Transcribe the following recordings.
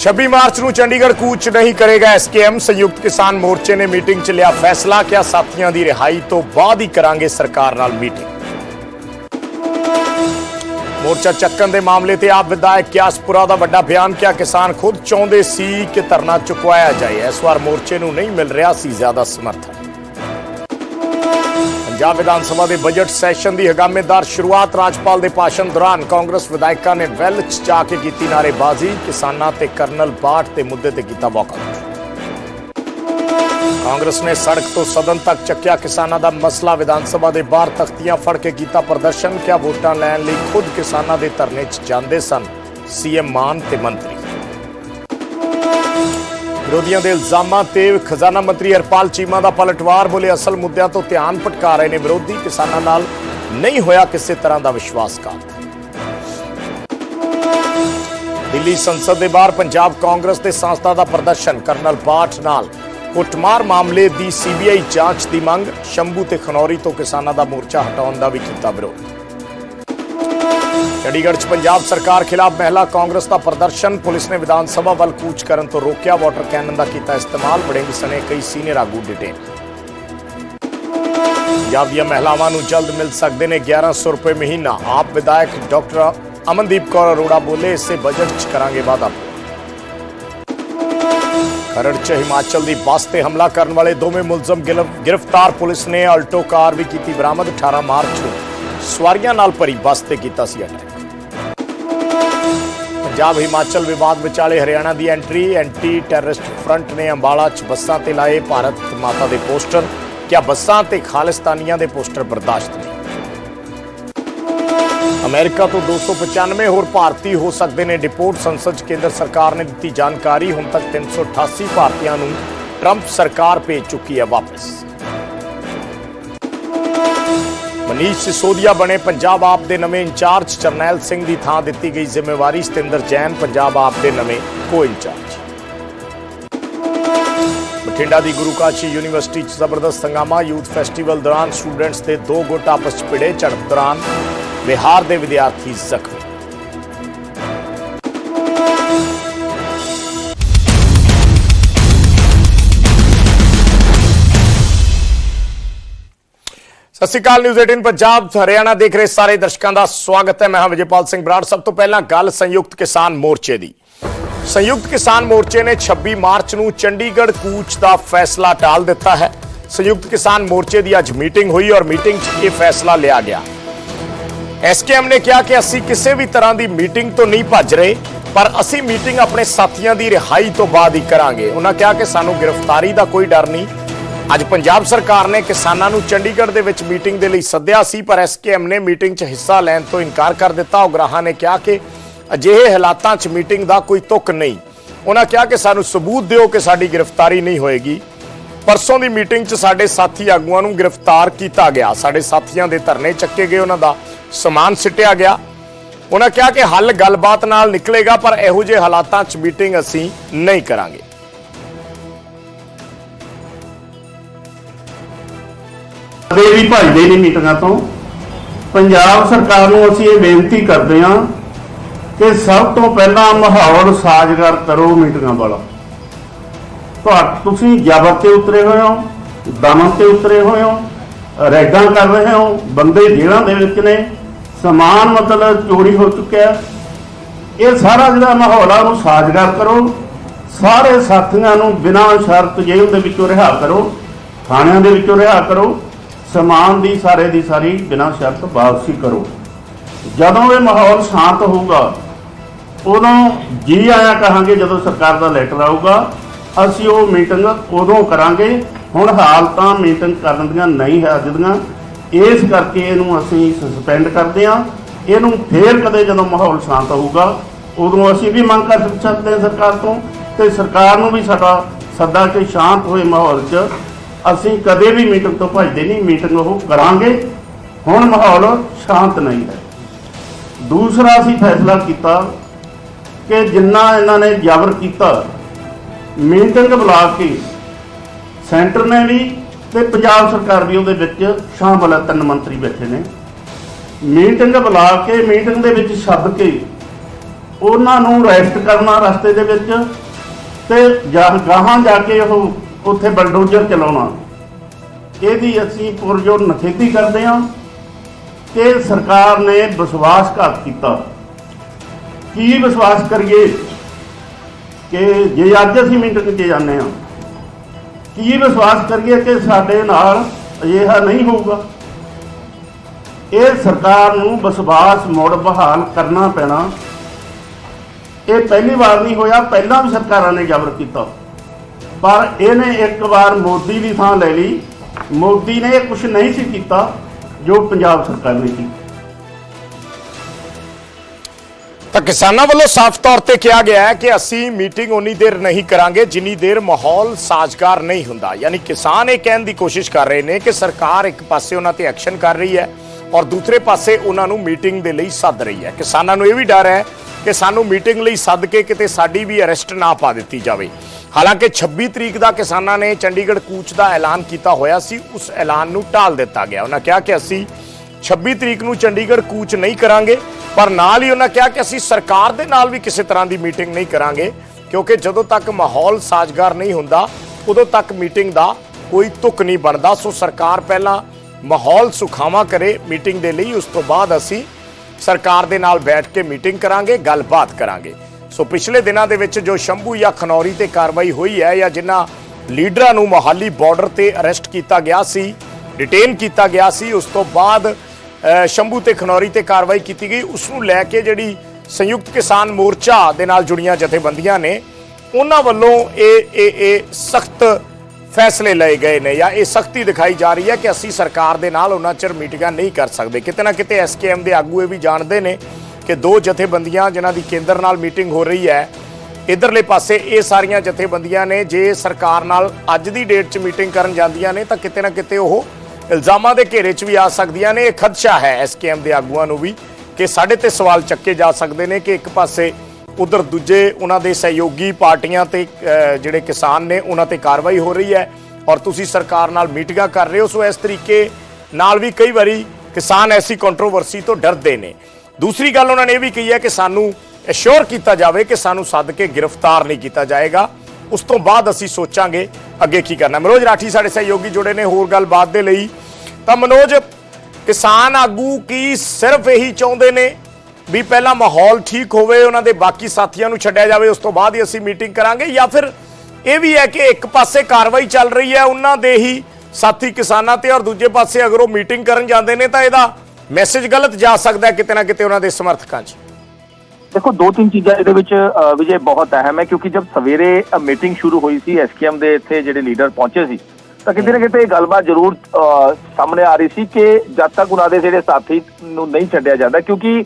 26 March ਨੂੰ ਚੰਡੀਗੜ੍ਹ ਕੂਚ ਨਹੀਂ ਕਰੇਗਾ ਐਸਕੇਐਮ ਸੰਯੁਕਤ ਕਿਸਾਨ ਮੋਰਚੇ ਨੇ ਮੀਟਿੰਗ 'ਚ ਲਿਆ ਫੈਸਲਾ ਕਿ ਸਾਥੀਆਂ ਦੀ ਰਿਹਾਈ ਤੋਂ ਬਾਅਦ ਹੀ ਕਰਾਂਗੇ ਸਰਕਾਰ ਨਾਲ ਮੀਟਿੰਗ ਮੋਰਚਾ ਚੱਕਣ ਦੇ ਮਾਮਲੇ ਤੇ ਆਪ ਵਿਧਾਇਕ ਕਿਆਸਪੁਰਾ ਦਾ ਵੱਡਾ ਬਿਆਨ ਕਿਹਾ ਕਿਸਾਨ ਖੁਦ ਚਾਹੁੰਦੇ ਸੀ ਕਿ ਧਰਨਾ ਚੁਕਵਾਇਆ ਜਾਏ ਇਸ ਵਾਰ ਮੋਰਚੇ ਨੂੰ ਨਹੀਂ ਮਿਲ ਰਿਹਾ ਸੀ ਜ਼ਿਆਦਾ ਸਮਰਥਨ ਪੰਜਾਬ ਵਿਧਾਨ ਸਭਾ ਦੇ ਬਜਟ ਸੈਸ਼ਨ ਦੀ ਹਗਾਮੇਦਾਰ ਸ਼ੁਰੂਆਤ ਰਾਜਪਾਲ ਦੇ ਭਾਸ਼ਣ ਦੌਰਾਨ ਕਾਂਗਰਸ ਵਿਧਾਇਕਾਂ ਨੇ ਵੈਲ ਚ ਜਾ ਕੇ ਕੀਤੀ ਨਾਰੇਬਾਜ਼ੀ ਕਿਸਾਨਾਂ ਤੇ ਕਰਨਲ ਬਾਠ ਦੇ ਮੁੱਦੇ ਤੇ ਕੀਤਾ ਵਾਕਆਊਟ ਕਾਂਗਰਸ ਨੇ ਸੜਕ ਤੋਂ ਸਦਨ ਤੱਕ ਚੱਕਿਆ ਕਿਸਾਨਾਂ ਦਾ ਮਸਲਾ, ਵਿਧਾਨ ਸਭਾ ਦੇ ਬਾਹਰ ਤਖਤੀਆਂ ਫੜ ਕੇ ਕੀਤਾ ਪ੍ਰਦਰਸ਼ਨ, ਕਿਹਾ ਵੋਟਾਂ ਲੈਣ ਲਈ ਖੁਦ ਕਿਸਾਨਾਂ ਦੇ ਧਰਨੇ 'ਚ ਜਾਂਦੇ ਸਨ ਸੀਐਮ ਮਾਨ ਤੇ ਮੰਤਰੀ। ਵਿਰੋਧੀਆਂ ਦੇ ਇਲਜ਼ਾਮਾਂ ਤੇ ਖਜ਼ਾਨਾ ਮੰਤਰੀ ਹਰਪਾਲ ਚੀਮਾ ਦਾ ਪਲਟਵਾਰ ਬੋਲੇ ਅਸਲ ਮੁੱਦਿਆਂ ਤੋਂ ਧਿਆਨ ਭਟਕਾ ਰਹੇ ਨੇ ਵਿਰੋਧੀ ਕਿਸਾਨਾਂ ਨਾਲ। ਨਹੀਂ ਹੋਇਆ ਕਿਸੇ ਤਰ੍ਹਾਂ ਦਾ ਵਿਸ਼ਵਾਸਘਾਤ। ਦਿੱਲੀ ਸੰਸਦ ਦੇ ਬਾਹਰ ਪੰਜਾਬ ਕਾਂਗਰਸ ਦੇ ਸੰਸਥਾ ਦਾ ਪ੍ਰਦਰਸ਼ਨ ਕਰਨਲ ਬਾਠ ਨਾਲ। ਕੁੱਟਮਾਰ ਮਾਮਲੇ ਦੀ ਸੀਬੀਆਈ ਜਾਂਚ ਦੀ ਮੰਗ, ਸ਼ੰਭੂ ਤੇ ਖਨੌਰੀ ਤੋਂ ਕਿਸਾਨਾਂ ਦਾ ਮੋਰਚਾ ਹਟਾਉਣ ਦਾ ਵੀ ਕੀਤਾ ਵਿਰੋਧ। ਚੰਡੀਗੜ੍ਹ 'ਚ ਪੰਜਾਬ ਸਰਕਾਰ ਖਿਲਾਫ ਮਹਿਲਾ ਕਾਂਗਰਸ ਦਾ ਪ੍ਰਦਰਸ਼ਨ। ਪੁਲਿਸ ਨੇ ਵਿਧਾਨ ਸਭਾ ਵੱਲ ਕੂਚ ਕਰਨ ਤੋਂ ਰੋਕਿਆ। ਵਾਟਰ ਕੈਨਨ ਦਾ ਕੀਤਾ ਇਸਤੇਮਾਲ। ਬੜਿੰਗ ਸਣੇ ਕਈ ਸੀਨੀਅਰ ਆਗੂ ਡਿਟੇਨ ਪੰਜਾਬ ਦੀਆਂ ਮਹਿਲਾਵਾਂ ਨੂੰ ਜਲਦ ਮਿਲ ਸਕਦੇ ਨੇ 1100 ਰੁਪਏ ਮਹੀਨਾ। ਆਪ ਵਿਧਾਇਕ ਡਾਕਟਰ ਅਮਨਦੀਪ ਕੌਰ ਅਰੋੜਾ ਬੋਲੇ, ਇਸੇ ਬਜਟ 'ਚ ਕਰਾਂਗੇ ਵਾਅਦਾ। ਖਰੜ 'ਚ ਹਿਮਾਚਲ ਦੀ ਬੱਸ ਤੇ ਹਮਲਾ ਕਰਨ ਵਾਲੇ ਦੋਵੇਂ ਮੁਲਜ਼ਮ ਗ੍ਰਿਫਤਾਰ। ਪੁਲਿਸ ਨੇ ਆਲਟੋ ਕਾਰ ਵੀ ਕੀਤੀ ਬਰਾਮਦ। 18 ਮਾਰਚ ਨੂੰ ਸਵਾਰੀਆਂ ਨਾਲ ਭਰੀ ਬੱਸ ਤੇ ਕੀਤਾ ਸੀ ਅਟੈਕ। ਪੰਜਾਬ ਹਿਮਾਚਲ ਵਿਵਾਦ ਵਿਚਾਲੇ ਹਰਿਆਣਾ ਦੀ ਐਂਟਰੀ, ਐਂਟੀ ਟੈਰਰਿਸਟ ਫਰੰਟ ਨੇ ਅੰਬਾਲਾ 'ਚ ਬੱਸਾਂ ਤੇ ਲਾਏ ਭਾਰਤ ਮਾਤਾ ਦੇ ਪੋਸਟਰ। ਕਿਆ ਬੱਸਾਂ ਤੇ ਖਾਲਿਸਤਾਨੀਆਂ ਦੇ ਪੋਸਟਰ ਬਰਦਾਸ਼ਤ ਨਹੀਂ ਅਮਰੀਕਾ ਤੋਂ 295 ਹੋਰ ਭਾਰਤੀ ਹੋ ਸਕਦੇ ਨੇ, ਡਿਪੋਰਟ ਸੰਸਦ 'ਚ ਕੇਂਦਰ ਸਰਕਾਰ ਨੇ ਦਿੱਤੀ ਜਾਣਕਾਰੀ। ਹੁਣ ਤੱਕ 388 ਭਾਰਤੀਆਂ ਨੂੰ ਟਰੰਪ ਸਰਕਾਰ ਭੇਜ ਚੁੱਕੀ ਹੈ ਵਾਪਸ। ਮਨੀਸ਼ ਸਿਸੋਦੀਆ ਬਣੇ ਪੰਜਾਬ ਆਪ ਦੇ ਨਵੇਂ ਇੰਚਾਰਜ, ਚਰਨੈਲ ਸਿੰਘ ਦੀ ਥਾਂ ਦਿੱਤੀ ਗਈ ਜ਼ਿੰਮੇਵਾਰੀ, ਸਤਿੰਦਰ ਜੈਨ, ਪੰਜਾਬ ਆਪ ਦੇ ਨਵੇਂ ਕੋ ਇੰਚਾਰਜ ਬਠਿੰਡਾ ਦੀ ਗੁਰੂ ਕਾਸ਼ੀ ਯੂਨੀਵਰਸਿਟੀ 'ਚ ਜ਼ਬਰਦਸਤ ਹੰਗਾਮਾ, ਯੂਥ ਫੈਸਟੀਵਲ ਦੌਰਾਨ ਸਟੂਡੈਂਟਸ ਦੇ ਦੋ ਗੁੱਟ ਆਪਸ 'ਚ ਭਿੜੇ, ਝੜਪ ਦੌਰਾਨ ਬਿਹਾਰ ਦੇ ਵਿਦਿਆਰਥੀ ਜ਼ਖਮੀ। ਸਤਿ ਸ਼੍ਰੀ ਅਕਾਲ ਨਿਊਜ਼ 18 ਪੰਜਾਬ, ਹਰਿਆਣਾ ਦੇਖ ਰਹੇ ਸਾਰੇ ਦਰਸ਼ਕਾਂ ਦਾ ਸਵਾਗਤ ਹੈ। ਮੈਂ ਹਾਂ ਵਿਜੇਪਾਲ ਸਿੰਘ ਬਰਾੜ। ਸਭ ਤੋਂ ਪਹਿਲਾਂ ਗੱਲ ਸੰਯੁਕਤ ਕਿਸਾਨ ਮੋਰਚੇ ਦੀ। ਸੰਯੁਕਤ ਕਿਸਾਨ ਮੋਰਚੇ ਨੇ 26 ਮਾਰਚ ਨੂੰ ਚੰਡੀਗੜ੍ਹ ਕੂਚ ਦਾ ਫੈਸਲਾ ਟਾਲ ਦਿੱਤਾ ਹੈ। ਸੰਯੁਕਤ ਕਿਸਾਨ ਮੋਰਚੇ ਦੀ ਅੱਜ ਮੀਟਿੰਗ ਹੋਈ ਔਰ ਮੀਟਿੰਗ 'ਚ ਇਹ ਫੈਸਲਾ ਲਿਆ ਗਿਆ। ਐਸਕੇਐਮ ਨੇ ਕਿਹਾ ਕਿ ਅਸੀਂ ਕਿਸੇ ਵੀ ਤਰ੍ਹਾਂ ਦੀ ਮੀਟਿੰਗ ਤੋਂ ਨਹੀਂ ਭੱਜ ਰਹੇ, ਪਰ ਅਸੀਂ ਮੀਟਿੰਗ ਆਪਣੇ ਸਾਥੀਆਂ ਦੀ ਰਿਹਾਈ ਤੋਂ ਬਾਅਦ ਹੀ ਕਰਾਂਗੇ। ਉਹਨਾਂ ਕਿਹਾ ਕਿ ਸਾਨੂੰ ਗ੍ਰਿਫਤਾਰੀ ਦਾ ਕੋਈ ਡਰ ਨਹੀਂ ਅੱਜ ਪੰਜਾਬ ਸਰਕਾਰ ਨੇ ਕਿਸਾਨਾਂ ਨੂੰ ਚੰਡੀਗੜ੍ਹ ਦੇ ਵਿੱਚ ਮੀਟਿੰਗ ਦੇ ਲਈ ਸੱਦਿਆ ਸੀ, ਪਰ ਐਸਕੇਐਮ ਨੇ ਮੀਟਿੰਗ 'ਚ ਹਿੱਸਾ ਲੈਣ ਤੋਂ ਇਨਕਾਰ ਕਰ ਦਿੱਤਾ। ਉਗਰਾਹਾਂ ਨੇ ਕਿਹਾ ਕਿ ਅਜਿਹੇ ਹਾਲਾਤਾਂ 'ਚ ਮੀਟਿੰਗ ਦਾ ਕੋਈ ਤੁਕ ਨਹੀਂ। ਉਹਨਾਂ ਕਿਹਾ ਕਿ ਸਾਨੂੰ ਸਬੂਤ ਦਿਓ ਕਿ ਸਾਡੀ ਗ੍ਰਿਫਤਾਰੀ ਨਹੀਂ ਹੋਏਗੀ। ਪਰਸੋਂ ਦੀ ਮੀਟਿੰਗ 'ਚ ਸਾਡੇ ਸਾਥੀ ਆਗੂਆਂ ਨੂੰ ਗ੍ਰਿਫਤਾਰ ਕੀਤਾ ਗਿਆ। ਸਾਡੇ ਸਾਥੀਆਂ ਦੇ ਧਰਨੇ ਚੱਕੇ ਗਏ, ਉਹਨਾਂ ਦਾ ਸਮਾਨ ਸਿੱਟਿਆ ਗਿਆ। ਉਹਨਾਂ ਕਿਹਾ ਕਿ ਹੱਲ ਗੱਲਬਾਤ ਨਾਲ ਨਿਕਲੇਗਾ, ਪਰ ਇਹੋ ਜਿਹੇ ਹਾਲਾਤਾਂ 'ਚ ਮੀਟਿੰਗ ਅਸੀਂ ਨਹੀਂ ਕਰਾਂਗੇ। ਕਦੇ ਵੀ ਭੱਜਦੇ ਨਹੀਂ ਮੀਟਿੰਗਾਂ ਤੋਂ। ਪੰਜਾਬ ਸਰਕਾਰ ਨੂੰ ਅਸੀਂ ਇਹ ਬੇਨਤੀ ਕਰਦੇ ਹਾਂ ਕਿ ਸਭ ਤੋਂ ਪਹਿਲਾਂ ਮਾਹੌਲ ਸਾਜ਼ਗਾਰ ਕਰੋ ਮੀਟਿੰਗਾਂ ਵਾਲਾ। ਤੁਹਾ, ਤੁਸੀਂ ਜ਼ਬਰ ਤੇ ਉਤਰੇ ਹੋਏ ਹੋ, ਦਮਨ ਤੇ ਉਤਰੇ ਹੋਏ ਹੋ ਰੈਡਾਂ ਕਰ ਰਹੇ ਹੋ, ਬੰਦੇ ਜੇਲ੍ਹਾਂ ਦੇ ਵਿੱਚ ਨੇ, ਸਮਾਨ ਮਤਲਬ ਚੋਰੀ ਹੋ ਚੁੱਕਿਆ। ਇਹ ਸਾਰਾ ਜਿਹੜਾ ਮਾਹੌਲ ਆ, ਉਹਨੂੰ ਸਾਜ਼ਗਾਰ ਕਰੋ। ਸਾਰੇ ਸਾਥੀਆਂ ਨੂੰ ਬਿਨਾਂ ਸ਼ਰਤ ਜੇਲ੍ਹ ਦੇ ਵਿੱਚੋਂ ਰਿਹਾ ਕਰੋ, ਥਾਣਿਆਂ ਦੇ ਵਿੱਚੋਂ ਰਿਹਾ ਕਰੋ। ਸਮਾਨ ਦੀ, ਸਾਰੇ ਦੀ ਸਾਰੀ ਬਿਨਾਂ ਸ਼ਰਤ ਵਾਪਸੀ ਕਰੋ। ਜਦੋਂ ਇਹ ਮਾਹੌਲ ਸ਼ਾਂਤ ਹੋਊਗਾ, ਉਦੋਂ ਜੀ ਆਇਆ ਕਹਾਂਗੇ, ਜਦੋਂ ਸਰਕਾਰ ਦਾ ਲੈਟਰ ਆਊਗਾ, ਅਸੀਂ ਉਹ ਮੀਟਿੰਗ ਉਦੋਂ ਕਰਾਂਗੇ। ਹੁਣ ਹਾਲਤਾਂ ਮੀਟਿੰਗ ਕਰਨ ਦੀਆਂ ਨਹੀਂ ਹੈ ਅੱਜ ਇਸ ਕਰਕੇ ਇਹਨੂੰ ਅਸੀਂ ਸਸਪੈਂਡ ਕਰਦੇ ਹਾਂ। ਇਹਨੂੰ ਫੇਰ ਕਦੇ ਜਦੋਂ ਮਾਹੌਲ ਸ਼ਾਂਤ ਹੋਊਗਾ, ਉਦੋਂ ਅਸੀਂ ਵੀ ਮੰਗ ਕਰ ਸਕਦੇ ਹਾਂ ਸਰਕਾਰ ਤੋਂ। ਤੇ ਸਰਕਾਰ ਨੂੰ ਵੀ ਸਾਡਾ ਸੱਦਾ ਕਿ ਸ਼ਾਂਤ ਹੋਏ ਮਾਹੌਲ 'ਚ ਅਸੀਂ ਕਦੇ ਵੀ ਮੀਟਿੰਗ ਤੋਂ ਭੱਜਦੇ ਨਹੀਂ ਮੀਟਿੰਗ ਉਹ ਕਰਾਂਗੇ। ਹੁਣ ਮਾਹੌਲ ਸ਼ਾਂਤ ਨਹੀਂ ਹੈ। ਦੂਸਰਾ ਅਸੀਂ ਫੈਸਲਾ ਕੀਤਾ ਕਿ ਜਿੰਨਾ ਇਹਨਾਂ ਨੇ ਜ਼ਬਰ ਕੀਤਾ, ਮੀਟਿੰਗ ਬੁਲਾ ਕੇ ਸੈਂਟਰ ਨੇ ਵੀ ਤੇ ਪੰਜਾਬ ਸਰਕਾਰ ਵੀ ਉਹਦੇ ਵਿੱਚ ਸ਼ਾਮਲ ਹੈ, ਤਿੰਨ ਮੰਤਰੀ ਬੈਠੇ ਨੇ। ਮੀਟਿੰਗ ਬੁਲਾ ਕੇ, ਮੀਟਿੰਗ ਦੇ ਵਿੱਚ ਛੱਡ ਕੇ ਉਹਨਾਂ ਨੂੰ ਰੈਸਟ ਕਰਨਾ ਰਸਤੇ ਦੇ ਵਿੱਚ ਤੇ ਗਾਹਾਂ ਜਾ ਕੇ ਉਹ ਉੱਥੇ ਬਲਡੋਜ਼ਰ ਚਲਾਉਣਾ। ਇਹਦੀ ਅਸੀਂ ਪੁਰਜੋਰ ਨਖੇਦੀ ਕਰਦੇ ਹਾਂ ਕਿ ਸਰਕਾਰ ਨੇ ਵਿਸ਼ਵਾਸਘਾਤ ਕੀਤਾ। ਕੀ ਵਿਸ਼ਵਾਸ ਕਰੀਏ ਕਿ ਜੇ ਅੱਜ ਅਸੀਂ ਮੀਟਿੰਗ 'ਚ ਜਾਂਦੇ ਹਾਂ, ਕੀ ਵਿਸ਼ਵਾਸ ਕਰੀਏ ਕਿ ਸਾਡੇ ਨਾਲ ਅਜਿਹਾ ਨਹੀਂ ਹੋਊਗਾ? ਇਹ ਸਰਕਾਰ ਨੂੰ ਵਿਸ਼ਵਾਸ ਮੁੜ ਬਹਾਲ ਕਰਨਾ ਪੈਣਾ। ਇਹ ਪਹਿਲੀ ਵਾਰ ਨਹੀਂ ਹੋਇਆ, ਪਹਿਲਾਂ ਵੀ ਸਰਕਾਰਾਂ ਨੇ ਜ਼ਬਰ ਕੀਤਾ। ਪਰ ਇਹਨੇ ਇੱਕ ਵਾਰ ਮੋਦੀ ਦੀ ਥਾਂ ਲੈ ਲਈ। ਮੋਦੀ ਨੇ ਕੁਝ ਨਹੀਂ ਸੀ ਕੀਤਾ ਜੋ ਪੰਜਾਬ ਸਰਕਾਰ ਨੇ ਕੀਤਾ। ਤਾਂ ਕਿਸਾਨਾਂ ਵੱਲੋਂ ਸਾਫ਼ ਤੌਰ ਤੇ ਕਿਹਾ ਗਿਆ ਹੈ ਕਿ ਅਸੀਂ ਮੀਟਿੰਗ ਉਨੀ ਦੇਰ ਨਹੀਂ ਕਰਾਂਗੇ, ਜਿੰਨੀ ਦੇਰ ਮਾਹੌਲ ਸਾਜ਼ਗਾਰ ਨਹੀਂ ਹੁੰਦਾ। ਯਾਨੀ ਕਿਸਾਨ ਇਹ ਕਹਿਣ ਦੀ ਕੋਸ਼ਿਸ਼ ਕਰ ਰਹੇ ਨੇ ਕਿ ਸਰਕਾਰ ਇੱਕ ਪਾਸੇ ਉਹਨਾਂ ਤੇ ਐਕਸ਼ਨ ਕਰ ਰਹੀ ਹੈ ਔਰ ਦੂਸਰੇ ਪਾਸੇ ਉਹਨਾਂ ਨੂੰ ਮੀਟਿੰਗ ਦੇ ਲਈ ਸੱਦ ਰਹੀ ਹੈ। ਕਿਸਾਨਾਂ ਨੂੰ ਇਹ ਵੀ ਡਰ ਹੈ ਕਿ ਸਾਨੂੰ ਮੀਟਿੰਗ ਲਈ ਸੱਦ ਕੇ ਕਿਤੇ ਸਾਡੀ ਵੀ ਅਰੈਸਟ ਨਾ ਪਾ ਦਿੱਤੀ ਜਾਵੇ। ਹਾਲਾਂਕਿ 26 ਤਰੀਕ ਦਾ ਕਿਸਾਨਾਂ ਨੇ ਚੰਡੀਗੜ੍ਹ ਕੂਚ ਦਾ ਐਲਾਨ ਕੀਤਾ ਹੋਇਆ ਸੀ, ਉਸ ਐਲਾਨ ਨੂੰ ਟਾਲ ਦਿੱਤਾ ਗਿਆ। ਉਹਨਾਂ ਕਿਹਾ ਕਿ ਅਸੀਂ 26 ਤਰੀਕ ਨੂੰ ਚੰਡੀਗੜ੍ਹ ਕੂਚ ਨਹੀਂ ਕਰਾਂਗੇ, ਪਰ ਨਾਲ ਹੀ ਉਹਨਾਂ ਕਿਹਾ ਕਿ ਅਸੀਂ ਸਰਕਾਰ ਦੇ ਨਾਲ ਵੀ ਕਿਸੇ ਤਰ੍ਹਾਂ ਦੀ ਮੀਟਿੰਗ ਨਹੀਂ ਕਰਾਂਗੇ, ਕਿਉਂਕਿ ਜਦੋਂ ਤੱਕ ਮਾਹੌਲ ਸਾਜ਼ਗਾਰ ਨਹੀਂ ਹੁੰਦਾ, ਉਦੋਂ ਤੱਕ ਮੀਟਿੰਗ ਦਾ ਕੋਈ ਤੁਕ ਨਹੀਂ ਬਣਦਾ। ਸੋ ਸਰਕਾਰ ਪਹਿਲਾਂ ਮਾਹੌਲ ਸੁਖਾਵਾਂ ਕਰੇ ਮੀਟਿੰਗ ਦੇ ਲਈ, ਉਸ ਤੋਂ ਬਾਅਦ ਅਸੀਂ ਸਰਕਾਰ ਦੇ ਨਾਲ ਬੈਠ ਕੇ ਮੀਟਿੰਗ ਕਰਾਂਗੇ, ਗੱਲਬਾਤ ਕਰਾਂਗੇ। ਸੋ ਪਿਛਲੇ ਦਿਨਾਂ ਦੇ ਵਿੱਚ ਜੋ ਸ਼ੰਭੂ ਜਾਂ ਖਨੌਰੀ ਤੇ ਕਾਰਵਾਈ ਹੋਈ ਹੈ ਜਾਂ ਜਿਨ੍ਹਾਂ ਲੀਡਰਾਂ ਨੂੰ ਮੋਹਾਲੀ ਬਾਰਡਰ ਤੇ ਅਰੈਸਟ ਕੀਤਾ ਗਿਆ ਸੀ ਡਿਟੇਨ ਕੀਤਾ ਗਿਆ ਸੀ, ਉਸ ਤੋਂ ਬਾਅਦ ਸ਼ੰਭੂ ਤੇ ਖਨੌਰੀ ਤੇ ਕਾਰਵਾਈ ਕੀਤੀ ਗਈ, ਉਸ ਨੂੰ ਲੈ ਕੇ ਜਿਹੜੀ ਸੰਯੁਕਤ ਕਿਸਾਨ ਮੋਰਚਾ ਦੇ ਨਾਲ ਜੁੜੀਆਂ ਜਥੇਬੰਦੀਆਂ ਨੇ, ਉਹਨਾਂ ਵੱਲੋਂ ਇਹ ਇਹ ਇਹ ਸਖਤ ਫੈਸਲੇ ਲਏ ਗਏ ਨੇ ਜਾਂ ਇਹ ਸਖਤੀ ਦਿਖਾਈ ਜਾ ਰਹੀ ਹੈ ਕਿ ਅਸੀਂ ਸਰਕਾਰ ਦੇ ਨਾਲ ਉਹਨਾਂ ਚਿਰ ਮੀਟਿੰਗਾਂ ਨਹੀਂ ਕਰ ਸਕਦੇ। ਕਿਤੇ ਨਾ ਕਿਤੇ ਐਸਕੇਐਮ ਦੇ ਆਗੂ ਇਹ ਵੀ ਜਾਣਦੇ ਨੇ ਕਿ ਦੋ ਜਥੇਬੰਦੀਆਂ ਜਿਨ੍ਹਾਂ ਦੀ ਕੇਂਦਰ ਨਾਲ ਮੀਟਿੰਗ ਹੋ ਰਹੀ ਹੈ, ਇਧਰਲੇ ਪਾਸੇ ਇਹ ਸਾਰੀਆਂ ਜਥੇਬੰਦੀਆਂ ਨੇ, ਜੇ ਸਰਕਾਰ ਨਾਲ ਅੱਜ ਦੀ ਡੇਟ 'ਚ ਮੀਟਿੰਗ ਕਰਨ ਜਾਂਦੀਆਂ ਨੇ ਤਾਂ ਕਿਤੇ ਨਾ ਕਿਤੇ ਉਹ ਇਲਜ਼ਾਮਾਂ ਦੇ ਘੇਰੇ 'ਚ ਵੀ ਆ ਸਕਦੀਆਂ ਨੇ। ਇਹ ਖਦਸ਼ਾ ਹੈ ਐਸਕੇਐਮ ਦੇ ਆਗੂਆਂ ਨੂੰ ਵੀ ਕਿ ਸਾਡੇ ਤੇ ਸਵਾਲ ਚੱਕੇ ਜਾ ਸਕਦੇ ਨੇ ਕਿ ਇੱਕ ਪਾਸੇ ਉਧਰ ਦੂਜੇ ਉਹਨਾਂ ਦੇ ਸਹਿਯੋਗੀ ਪਾਰਟੀਆਂ ਤੇ ਜਿਹੜੇ ਕਿਸਾਨ ਨੇ, ਉਹਨਾਂ ਤੇ ਕਾਰਵਾਈ ਹੋ ਰਹੀ ਹੈ ਔਰ ਤੁਸੀਂ ਸਰਕਾਰ ਨਾਲ ਮੀਟਿੰਗਾਂ ਕਰ ਰਹੇ ਹੋ। ਸੋ ਇਸ ਤਰੀਕੇ ਨਾਲ ਵੀ ਕਈ ਵਾਰੀ ਕਿਸਾਨ ਐਸੀ ਕੰਟਰੋਵਰਸੀ ਤੋਂ ਡਰਦੇ ਨੇ। ਦੂਸਰੀ ਗੱਲ ਉਹਨਾਂ ਨੇ ਇਹ ਵੀ ਕਹੀ ਹੈ ਕਿ ਸਾਨੂੰ ਅਸ਼ੋਰ ਕੀਤਾ ਜਾਵੇ ਕਿ ਸਾਨੂੰ ਸੱਦ ਕੇ ਗ੍ਰਿਫਤਾਰ ਨਹੀਂ ਕੀਤਾ ਜਾਏਗਾ। ਉਸ ਤੋਂ ਬਾਅਦ ਅਸੀਂ ਸੋਚਾਂਗੇ ਅੱਗੇ ਕੀ ਕਰਨਾ। ਮਨੋਜ ਰਾਠੀ ਸਾਡੇ ਸਹਿਯੋਗੀ ਜੁੜੇ ਨੇ, ਹੋਰ ਗੱਲਬਾਤ ਦੇ ਲਈ। ਤਾਂ ਮਨੋਜ, ਕਿਸਾਨ ਆਗੂ ਕੀ ਸਿਰਫ ਇਹੀ ਚਾਹੁੰਦੇ ਨੇ ਵੀ ਪਹਿਲਾਂ ਮਾਹੌਲ ਠੀਕ ਹੋਵੇ ਉਹਨਾਂ ਦੇ ਬਾਕੀ ਸਾਥੀਆਂ ਨੂੰ ਛੱਡਿਆ ਜਾਵੇ ਉਸ ਤੋਂ ਬਾਅਦ ਹੀ ਅਸੀਂ ਮੀਟਿੰਗ ਕਰਾਂਗੇ ਜਾਂ ਫਿਰ ਇਹ ਵੀ ਹੈ ਕਿ ਇੱਕ ਪਾਸੇ ਕਾਰਵਾਈ ਚੱਲ ਰਹੀ ਹੈ ਉਹਨਾਂ ਦੇ ਹੀ ਸਾਥੀ ਕਿਸਾਨਾਂ ਤੇ ਔਰ ਦੂਜੇ ਪਾਸੇ ਅਗਰ ਉਹ ਮੀਟਿੰਗ ਕਰਨ ਜਾਂਦੇ ਨੇ ਤਾਂ ਇਹਦਾ ਮੈਸੇਜ ਗਲਤ ਜਾ ਸਕਦਾ ਕਿਤੇ ਨਾ ਕਿਤੇ ਉਹਨਾਂ ਦੇ ਸਮਰਥਕਾਂ 'ਚ। ਦੇਖੋ ਦੋ ਤਿੰਨ ਚੀਜ਼ਾਂ ਇਹਦੇ ਵਿੱਚ ਵਿਜੇ ਬਹੁਤ ਅਹਿਮ ਹੈ ਕਿਉਂਕਿ ਜਦ ਸਵੇਰੇ ਮੀਟਿੰਗ ਸ਼ੁਰੂ ਹੋਈ ਸੀ ਐਸਕੇਐਮ ਦੇ ਇੱਥੇ ਜਿਹੜੇ ਲੀਡਰ ਪਹੁੰਚੇ ਸੀ ਤਾਂ ਕਿਤੇ ਨਾ ਕਿਤੇ ਇਹ ਗੱਲਬਾਤ ਜ਼ਰੂਰ ਸਾਹਮਣੇ ਆ ਰਹੀ ਸੀ ਕਿ ਜਦ ਤੱਕ ਉਹਨਾਂ ਦੇ ਜਿਹੜੇ ਸਾਥੀ ਨੂੰ ਨਹੀਂ ਛੱਡਿਆ ਜਾਂਦਾ ਕਿਉਂਕਿ